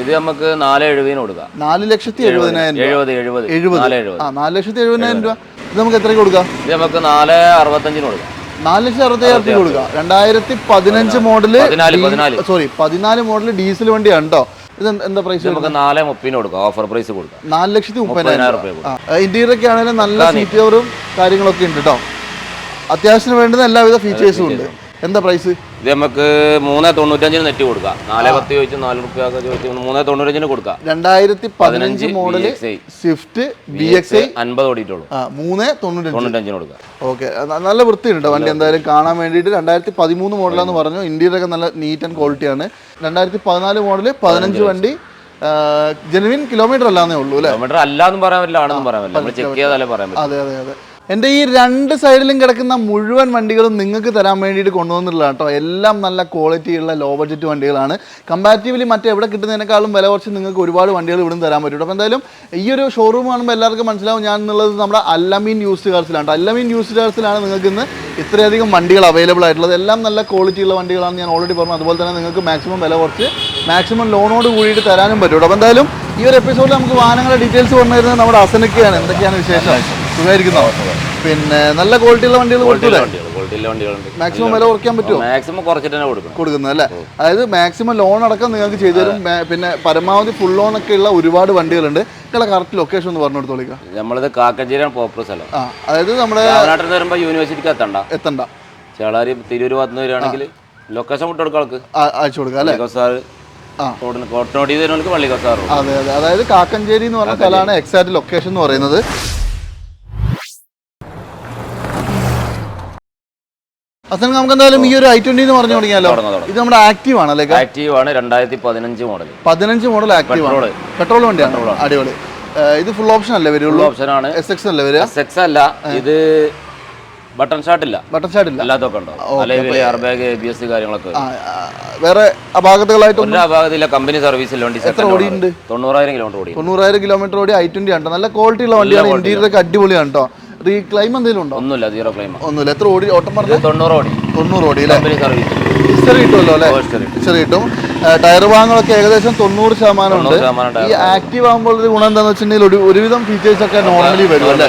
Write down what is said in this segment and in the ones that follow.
ഇത് നമുക്ക് നാല് എഴുപതിന് കൊടുക്കാം. നാല് ലക്ഷത്തി എഴുപതിനായിരം രൂപ. എഴുപത് എഴുപത്. എഴുപത്. ആ നാല് ലക്ഷത്തി എഴുപതിനായിരം രൂപ. ഇത് നമുക്ക് എത്രയ്ക്ക് കൊടുക്കാം? ഇത് നമുക്ക് നാല് അറുപത്തഞ്ചിന് കൊടുക്കാം. നാല് ലക്ഷത്തി അറുപത്തയ്യായിരത്തി കൊടുക്കാം. രണ്ടായിരത്തി പതിനഞ്ച് മോഡൽ സോറി പതിനാല് മോഡൽ ഡീസൽ വണ്ടിയാണ് കേട്ടോ ഇത് എന്താ പ്രൈസ് നമുക്ക് നാല് മുപ്പതിന് കൊടുക്കാം. ഓഫർ പ്രൈസ് കൊടുക്കാം. നാല് ലക്ഷത്തി മുപ്പതിനായിരം ഇന്റീരിയർ ഒക്കെ ആണെങ്കിലും നല്ല സീറ്റ് കവറും കാര്യങ്ങളൊക്കെ ഉണ്ട് കേട്ടോ അത്യാവശ്യത്തിന് വേണ്ടുന്ന എല്ലാവിധ ഫീച്ചേഴ്സും ഉണ്ട്. എന്താ പ്രൈസ് ഇത് നമുക്ക് മൂന്ന് തൊണ്ണൂറ്റഞ്ചിന് നെറ്റ് കൊടുക്കാം. നാല് പത്ത് ചോദിച്ച് നാല് റുപ്യ ചോദിച്ച് മൂന്ന് തൊണ്ണൂറ്റഞ്ചിന് കൊടുക്കാം. രണ്ടായിരത്തി പതിനഞ്ച് model Swift B X I അൻപത് ഓടിയിട്ടുള്ളൂ. മൂന്ന് തൊണ്ണൂറ്റഞ്ച്. തൊണ്ണൂറ്റഞ്ചിന് കൊടുക്കാം. ഓക്കെ. നല്ല വൃത്തിയുണ്ട് വണ്ടി എന്തായാലും കാണാൻ വേണ്ടിയിട്ട്. രണ്ടായിരത്തി പതിമൂന്ന് മോഡലാന്ന് പറഞ്ഞു. ഇന്ത്യയിലൊക്കെ നല്ല നീറ്റ് ആൻഡ് ക്വാളിറ്റിയാണ്. രണ്ടായിരത്തി പതിനാല് മോഡൽ പതിനഞ്ച് വണ്ടി. ജെനുവിൻ കിലോമീറ്റർ അല്ലാന്നേ ഉള്ളൂ അല്ലേ? കിലോമീറ്റർ അല്ലാന്ന് പറയാൻ പറ്റില്ല ആണെന്ന് പറയാൻ പറ്റില്ല. ചെക്ക് ചെയ്താലേ പറയാൻ പറ്റില്ല അതെ അതെ അതെ. എന്റെ ഈ രണ്ട് സൈഡിലും കിടക്കുന്ന മുഴുവൻ വണ്ടികളും നിങ്ങൾക്ക് തരാൻ വേണ്ടിയിട്ട് കൊണ്ടുവന്നിട്ടുള്ള കേട്ടോ. എല്ലാം നല്ല ക്വാളിറ്റിയുള്ള ലോ ബഡ്ജറ്റ് വണ്ടികളാണ്. കമ്പാരിറ്റീവ്ലി മറ്റെവിടെ കിട്ടുന്നതിനേക്കാളും വില കുറച്ച് നിങ്ങൾക്ക് ഒരുപാട് വണ്ടികൾ ഇവിടുന്ന് തരാൻ പറ്റും അപ്പോൾ എന്തായാലും ഈ ഒരു ഷോറൂം കാണുമ്പോൾ എല്ലാവർക്കും മനസ്സിലാവും ഞാൻ എന്നുള്ളത് നമ്മുടെ അല്ലമീൻ യൂസ്ഡ് കാർസിലാണ് അല്ലമീൻ യൂസ്ഡ് കാർസിലാണ് നിങ്ങൾക്ക് ഇന്ന് ഇത്രയധികം വണ്ടികൾ അവൈലബിൾ ആയിട്ടുള്ളത്. എല്ലാം നല്ല ക്വാളിറ്റിയുള്ള വണ്ടികളാണ് ഞാൻ ഓൾറെഡി പറഞ്ഞു. അതുപോലെ തന്നെ നിങ്ങൾക്ക് മാക്സിമം വില കുറച്ച് മാക്സിമം ലോണോട് കൂടിയിട്ട് തരാനും പറ്റും അപ്പോൾ എന്തായാലും ഈ ഒരു എപ്പിസോഡിൽ നമുക്ക് വാഹനങ്ങളുടെ ഡീറ്റെയിൽസ് പറഞ്ഞു നമ്മുടെ അസനൊക്കെയാണ് എന്തൊക്കെയാണ് വിശേഷം? സുഖമായിരിക്കുന്നോ? പിന്നെ നല്ല ക്വാളിറ്റിയുള്ള വണ്ടികൾ വണ്ടികളുണ്ട് മാക്സിമം വില കുറയ്ക്കാൻ പറ്റുമോ മാക്സിമം കുറച്ചിട്ട് തന്നെ കൊടുക്കും കൊടുക്കുന്നത് അല്ലേ? അതായത് മാക്സിമം ലോൺ അടക്കം നിങ്ങൾക്ക് ചെയ്തു തരും. പിന്നെ പരമാവധി ഫുൾ ലോൺ ഒക്കെ ഉള്ള ഒരുപാട് വണ്ടികളുണ്ട്. നിങ്ങളെ കറക്റ്റ് ലൊക്കേഷൻ ഒന്ന് പറഞ്ഞു കൊടുത്തോളിക്കാം. നമ്മളിത് കാക്കഞ്ചേരിയാണ് പ്രോപ്പർ സ്ഥലം. അതായത് നമ്മുടെ നിന്ന് വരുമ്പോൾ യൂണിവേഴ്സിറ്റിക്ക് എത്തണ്ട. എത്തണ്ട. ചേളാരി തിരൂർ ഭാഗത്ത് നിന്ന് വരികയാണെങ്കിൽ ലൊക്കേഷൻ വിട്ട് കൊടുക്കാം ആൾക്ക്. അയച്ചു കൊടുക്കുക അല്ലേ? സാറ്. കോട്ടനോടി പള്ളിക്കൊസാർ അതെ അതെ. അതായത് കാക്കഞ്ചേരി എന്ന് പറഞ്ഞ സ്ഥലമാണ് എക്സാക്ട് ലൊക്കേഷൻ എന്ന് പറയുന്നത്. അസൻ നമുക്ക് എന്തായാലും ഈ ഒരു ഐ ട്വന്റി എന്ന് പറഞ്ഞു തുടങ്ങിയാലോ? തുടങ്ങാം, തുടങ്ങാം. ഇത് നമ്മുടെ ആക്റ്റീവ് ആണ് അല്ലേ ആക്റ്റീവ് ആണ് രണ്ടായിരത്തി പതിനഞ്ച് മോഡൽ പതിനഞ്ച് മോഡൽ ആക്റ്റീവ് ആണ്. പെട്രോൾ വണ്ടിയാണ് അടിപൊളി. ഇത് ഫുൾ ഓപ്ഷൻ അല്ലേ വരുള്ളൂ? ഓപ്ഷൻ ആണ്. എസ് എക്സ് അല്ലേ വരിക? എക്സ് അല്ല ഇത് ബട്ടൺ ഷാട്ട് ഇല്ല. ബട്ടൺ ഷാട്ട് ഇല്ല. അല്ലാത്തൊക്കെ ഉണ്ടോ? അല്ലെങ്കിൽ air bag A B S കാര്യങ്ങളൊക്കെ വേറെ അപാകതകളായിട്ടൊന്നും ഒരു അഭാഗത്തില്ല കമ്പനി സർവീസിൽ വണ്ടി സെക്കൻഡ് ഓടിയുണ്ട്? തൊണ്ണൂറായിരം കിലോമീറ്റർ ഓടി തൊണ്ണൂറായിരം കിലോമീറ്റർ ഓടി ഐ ട്വന്റി ആണ് നല്ല ക്വാളിറ്റി ഉള്ള വണ്ടിയാണ്. ഇന്റീരിയർ ഒക്കെ അടിപൊളിയാണ് കേട്ടോ റീക്ലൈം എന്തെങ്കിലും ഉണ്ടോ? ഒന്നുമില്ല സീറോ ക്ലൈം ഒന്നുമില്ല. എത്ര ഓടി? ഓട്ടം പറഞ്ഞു? തൊണ്ണൂറ് ഓടി. തൊണ്ണൂറ് ഓടി അല്ലേ? കമ്പനി സർവീസ് ഹിസ്റ്ററി കിട്ടുമല്ലോ അല്ലേ? History. ഹിസ്റ്ററി കിട്ടും. ടയർ ഭാഗങ്ങളൊക്കെ ഏകദേശം തൊണ്ണൂറ് ശതമാനം ഉണ്ട്. ഈ ആക്റ്റീവ് ആകുമ്പോൾ ഒരു ഗുണം എന്താണെന്ന് വെച്ചിട്ടുണ്ടെങ്കിൽ ഒരു ഒരുവിധം ഫീച്ചേഴ്സ് ഒക്കെ നോർമലി വരും അല്ലേ?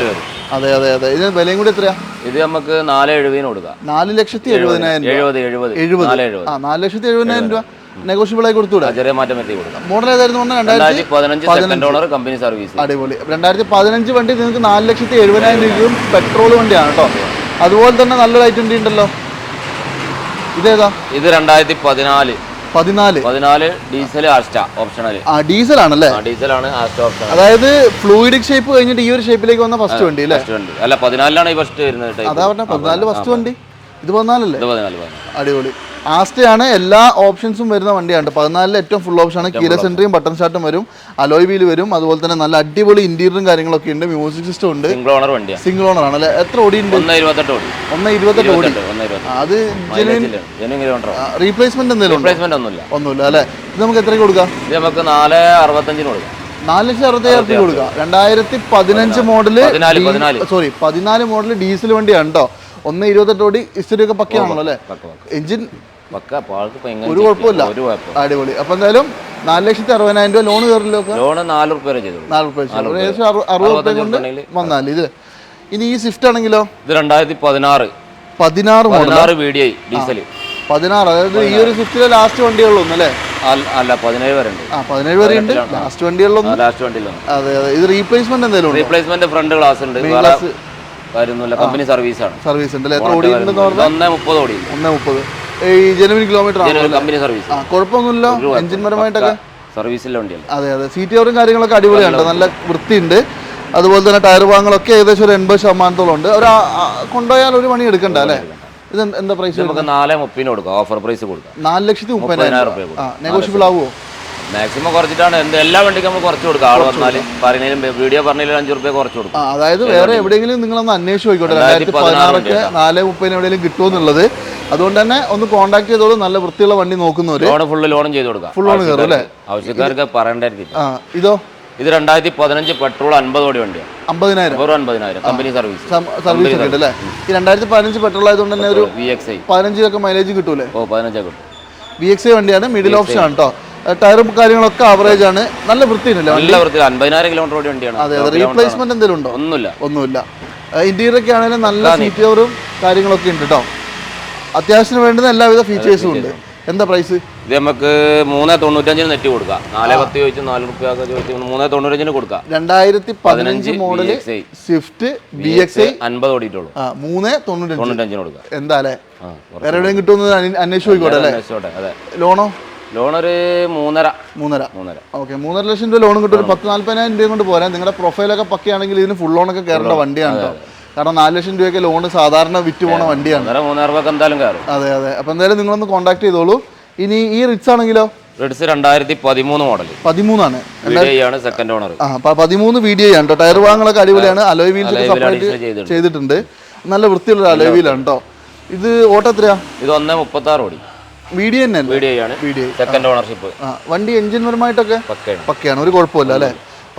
അതെ അതെ അതെ. ഇതിന് വിലയും കൂടി എത്രയാ? ഇത് നമുക്ക് നാല് എഴുപതിന് കൊടുക്കാം. നാല് ലക്ഷത്തി എഴുപതിനായിരം എഴുപത് എഴുപത്. എഴുപത്. ആ നാല് ലക്ഷത്തി എഴുപതിനായിരം രൂപ. നെഗോഷ്യബിൾ ആയി കൊടുത്തൂടെ ആ, ചെറിയ മാറ്റം വരുത്തി കൊടുക്കാം. മോഡൽ ഏതായിരുന്നു പറഞ്ഞാൽ രണ്ടായിരത്തി പതിനഞ്ച് സെക്കൻഡ് ഓണർ കമ്പനി സർവീസ് അടിപൊളി. രണ്ടായിരത്തി പതിനഞ്ച് വണ്ടി നിങ്ങൾക്ക് നാല് ലക്ഷത്തി എഴുപതിനായിരം രൂപയും പെട്രോൾ വണ്ടിയാണ് കേട്ടോ അതുപോലെ തന്നെ നല്ലൊരു ഐറ്റം ഉണ്ടല്ലോ. ഇതേതാ? ഇത് രണ്ടായിരത്തി പതിനാല്. പതിനാല്. പതിനാല് ഡീസൽ ആസ്റ്റ ഓപ്ഷണൽ ആ ഡീസൽ ആണല്ലേ ആ ആണ് ആസ്റ്റ ഓപ്ഷൻ അതായത് ഫ്ലൂയിഡിക് ഷേപ്പ് കഴിഞ്ഞിട്ട് ഈ ഒരു ഷേപ്പിലേക്ക് വന്ന ഫസ്റ്റ് വണ്ടി അല്ലേ? ഫസ്റ്റ് വണ്ടി. അല്ല പതിനാലിലാണ് ഈ ഫസ്റ്റ് വരുന്നത്. അതാ പറഞ്ഞ പതിനാല്. ഫസ്റ്റ് വണ്ടി? ഇത് പതിനാലല്ലേ? അടിപൊളി. ആസ്റ്റയാണ് എല്ലാ ഓപ്ഷൻസും വരുന്ന വണ്ടിയാണ്. പതിനാലിൽ ഏറ്റവും ഫുൾ ഓപ്ഷനാണ് കീര സെൻട്രിയും ബട്ടൺ ഷാർട്ടും വരും. അലോയ് വീൽ വരും. അതുപോലെ തന്നെ നല്ല അടിപൊളി ഇന്റീരിയറും കാര്യങ്ങളൊക്കെ ഉണ്ട്. മ്യൂസിക് സിസ്റ്റം ഉണ്ട്. സിംഗിൾ ഓണർ വണ്ടിയാണ്. സിംഗിൾ ഓണർ ആണ് അല്ലേ? എത്ര ഓടി. ഉണ്ട് ഒന്ന് ഇരുപത്തെട്ട് ഓടി. ഒന്ന് ഇരുപത്തെട്ട്. അത് റീപ്ലേസ്മെന്റ് എന്തെങ്കിലും ഉണ്ടോ? റീപ്ലേസ്മെന്റ് ഒന്നുമില്ല. ഒന്നുമില്ല അല്ലേ? ഇത് നമുക്ക് എത്രയ്ക്ക് കൊടുക്കാം? ഇത് നമുക്ക് നാല് അറുപത്തഞ്ചിന് കൊടുക്കാം. നാല് ലക്ഷം രൂപ കൊടുക്കാം. രണ്ടായിരത്തി പതിനഞ്ച് മോഡൽ സോറി പതിനാല് മോഡൽ ഡീസൽ വണ്ടിയാണ് കേട്ടോ ഒന്ന് ഇരുപത്തെട്ട് ഓടി ഹിസ്റ്ററി ഒക്കെ പക്കയാണല്ലോ അല്ലേ? എഞ്ചിൻ ഒരു കുഴപ്പമില്ല അടിപൊളി. അപ്പൊ എന്തായാലും നാല് ലക്ഷത്തി അറുപതിനായിരം രൂപ ലോൺ കയറില്ലോ ലോൺ നാല് റുപ്യ ചെയ്തു നാല് റുപ്യ വെച്ച്. ഒരു ഏകദേശം അറുപത് റുപ്യ കൊണ്ട് വന്നാൽ ഇത്. ഇനി ഈ സ്വിഫ്റ്റ് ആണെങ്കിലോ? ഇത് രണ്ടായിരത്തി പതിനാറ്. പതിനാറ് പതിനാറ് ഡീസൽ പതിനാറ്. അതായത് ഈ ഒരു സ്വിഫ്റ്റിലെ ലാസ്റ്റ് വണ്ടികളിലൊന്നും അല്ലേ? അല്ല പതിനേഴ് വരെ ഉണ്ട്. ആ പതിനേഴ് വരെ ഉണ്ട്. ലാസ്റ്റ് വണ്ടികളിലൊന്നും ലാസ്റ്റ് വണ്ടിയിലൊന്നും അതെ അതെ. ഇത് റീപ്ലേസ്മെന്റ് എന്തെങ്കിലും റീപ്ലേസ്മെന്റ് ഫ്രണ്ട് ഗ്ലാസ് ഉണ്ട്. കാര്യമൊന്നുമില്ല കമ്പനി സർവീസ് ആണ്. സർവീസ് ഉണ്ട് അല്ലേ? എത്ര ഓടി ഒന്നേ മുപ്പത് ഓടി ഒന്നേ മുപ്പത്. ഈ ജനുവിൻ കിലോമീറ്റർ കമ്പനി സർവീസ് കുഴപ്പമൊന്നുമില്ല. എഞ്ചിൻ പരമായിട്ടൊക്കെ സർവീസിലെ വണ്ടിയല്ല? അതെ അതെ. സീറ്റ് കവറും കാര്യങ്ങളൊക്കെ അടിപൊളിയാണ് നല്ല വൃത്തിയുണ്ട്. അതുപോലെ തന്നെ ടയർ ഭാഗങ്ങളൊക്കെ ഏകദേശം ഒരു എൺപത് ശതമാനത്തോളം ഉണ്ട് ഒരു കൊണ്ടുപോയാൽ ഒരു മണി എടുക്കണ്ട അല്ലേ? ഇത് എന്താ പ്രൈസ് നമുക്ക് നാല് മുപ്പതിന് കൊടുക്കാം. ഓഫർ പ്രൈസ് കൊടുക്കാം. നാല് ലക്ഷത്തി മുപ്പതിനായിരം നെഗോഷ്യബിൾ ആവുമോ? മാക്സിമം കുറച്ചിട്ടാണ്. എന്ത് എല്ലാ വണ്ടിക്കും നമ്മൾ കുറച്ച് കൊടുക്കാം. ആൾ വന്നാൽ പറഞ്ഞാലും വീഡിയോ പറഞ്ഞാലും അഞ്ചു റുപ്യ കുറച്ച് കൊടുക്കും. അതായത് വേറെ എവിടെയെങ്കിലും നിങ്ങളൊന്ന് അന്വേഷിച്ച് പോയിക്കോട്ടെ രണ്ടായിരത്തി പതിനാറൊക്കെ നാല് മുപ്പതിന് എവിടെയെങ്കിലും കിട്ടുമെന്നുള്ളത് അതുകൊണ്ട് തന്നെ ഒന്ന് കോൺടാക്ട് ചെയ്തോളൂ. നല്ല വൃത്തിയുള്ള വണ്ടി നോക്കുന്നവർ ലോൺ ഫുള്ള് ലോണും ചെയ്ത് കൊടുക്കാം. ഫുൾ ലോണ് കയറും അല്ലേ? ആവശ്യക്കാർക്ക് പറയേണ്ടായിരിക്കും ഇതോ ഇത്. രണ്ടായിരത്തി പതിനഞ്ച് പെട്രോൾ അൻപത് കോടി വണ്ടിയാണ്. അമ്പതിനായിരം? വെറും അൻപതിനായിരം. കമ്പനി സർവീസ് സർവീസ് ഒക്കെ അല്ലേ? ഈ രണ്ടായിരത്തി പതിനഞ്ച് പെട്രോൾ ആയതുകൊണ്ട് തന്നെ ഒരു വി എക്സ് ഐ പതിനഞ്ചിലൊക്കെ മൈലേജ് കിട്ടൂലേ? ഓ പതിനഞ്ചൊക്കെ കിട്ടും. വി എക്സ് ഐ വണ്ടിയാണ് മിഡിൽ ഓപ്ഷൻ ആണ് കേട്ടോ ടയറും കാര്യങ്ങളൊക്കെ ആവറേജ് ആണ്. നല്ല വൃത്തിയുണ്ടല്ലോ നല്ല വൃത്തി അൻപതിനായിരം കിലോമീറ്റർ ഓടി വണ്ടിയാണ്. അതെ അതെ. റീപ്ലേസ്മെന്റ് എന്തെങ്കിലും ഉണ്ടോ? ഒന്നുമില്ല. ഒന്നുമില്ല. ഇന്റീരിയർ ഒക്കെ ആണെങ്കിലും നല്ല സീറ്റ് കവറും കാര്യങ്ങളൊക്കെ ഉണ്ട് കേട്ടോ അത്യാവശ്യത്തിന് വേണ്ടുന്ന എല്ലാവിധ ഫീച്ചേഴ്സും ഉണ്ട്. എന്താ പ്രൈസ് ഇത് നമുക്ക് മൂന്ന് തൊണ്ണൂറ്റഞ്ചിന് നെറ്റ് കൊടുക്കാം. നാല് പത്ത് ചോദിച്ചു നാല് റുപ്യൊക്കെ ചോദിച്ചു മൂന്ന് തൊണ്ണൂറ്റഞ്ചിന് കൊടുക്കാം. രണ്ടായിരത്തി പതിനഞ്ച് model Swift B X I അൻപത് ഓടിയിട്ടുള്ളൂ. മൂന്ന് തൊണ്ണൂറ്റഞ്ച്. തൊണ്ണൂറ്റഞ്ചിന് കൊടുക്കാം. എന്താ അല്ലേ? വേറെ എവിടെയും കിട്ടുമെന്ന് അന്വേഷിച്ചു അല്ലേ? ലോണോ? ലോൺ ഒരു മൂന്നര. മൂന്നര. മൂന്നര. ഓക്കെ മൂന്നര ലക്ഷം രൂപ ലോൺ കിട്ടും. ഒരു പത്ത് നാല്പതിനായിരം രൂപ കൊണ്ട് പോരാ. നിങ്ങളുടെ പ്രൊഫൈലൊക്കെ പക്കയാണെങ്കിൽ ഇതിന് ഫുൾ ലോണൊക്കെ കയറേണ്ട വണ്ടിയാണ് കേട്ടോ കാരണം നാല് ലക്ഷം രൂപയൊക്കെ ലോൺ സാധാരണ വിറ്റ് പോണ വണ്ടിയാണ്. മൂന്നായിരം രൂപ എന്തായാലും കയറും അതെ അതെ. അപ്പൊ എന്തായാലും നിങ്ങളൊന്ന് കോൺടാക്ട് ചെയ്തോളൂ. ഇനി ഈ റിച്ച് ആണെങ്കിലോ? റെഡ്സ് രണ്ടായിരത്തി പതിമൂന്ന് മോഡൽ പതിമൂന്നാണ് ആണ് സെക്കൻഡ് ഓണർ പതിമൂന്ന് വീഡിയോ ആണ് കേട്ടോ ടയർ ഭാഗങ്ങളൊക്കെ അടിപൊളിയാണ്. അലോയ് വീൽസ് സെപ്പറേറ്റ് ചെയ്തിട്ടുണ്ട്. ചെയ്തിട്ടുണ്ട്. നല്ല വൃത്തിയുള്ള അലോയ് വീലാണ് കേട്ടോ ഇത് ഓട്ടോ എത്രയാ? ഇത് ഒന്നേ മുപ്പത്തി ആറ് ഓടി. വീഡിയോ തന്നെ അല്ലേ? വീഡിയോ ആണ്. വീഡിയോ. സെക്കൻഡ് ഓണർഷിപ്പ് വണ്ടി എഞ്ചിൻ പരമായിട്ടൊക്കെ പക്കയാണ്. ഒരു കുഴപ്പമില്ല അല്ലേ?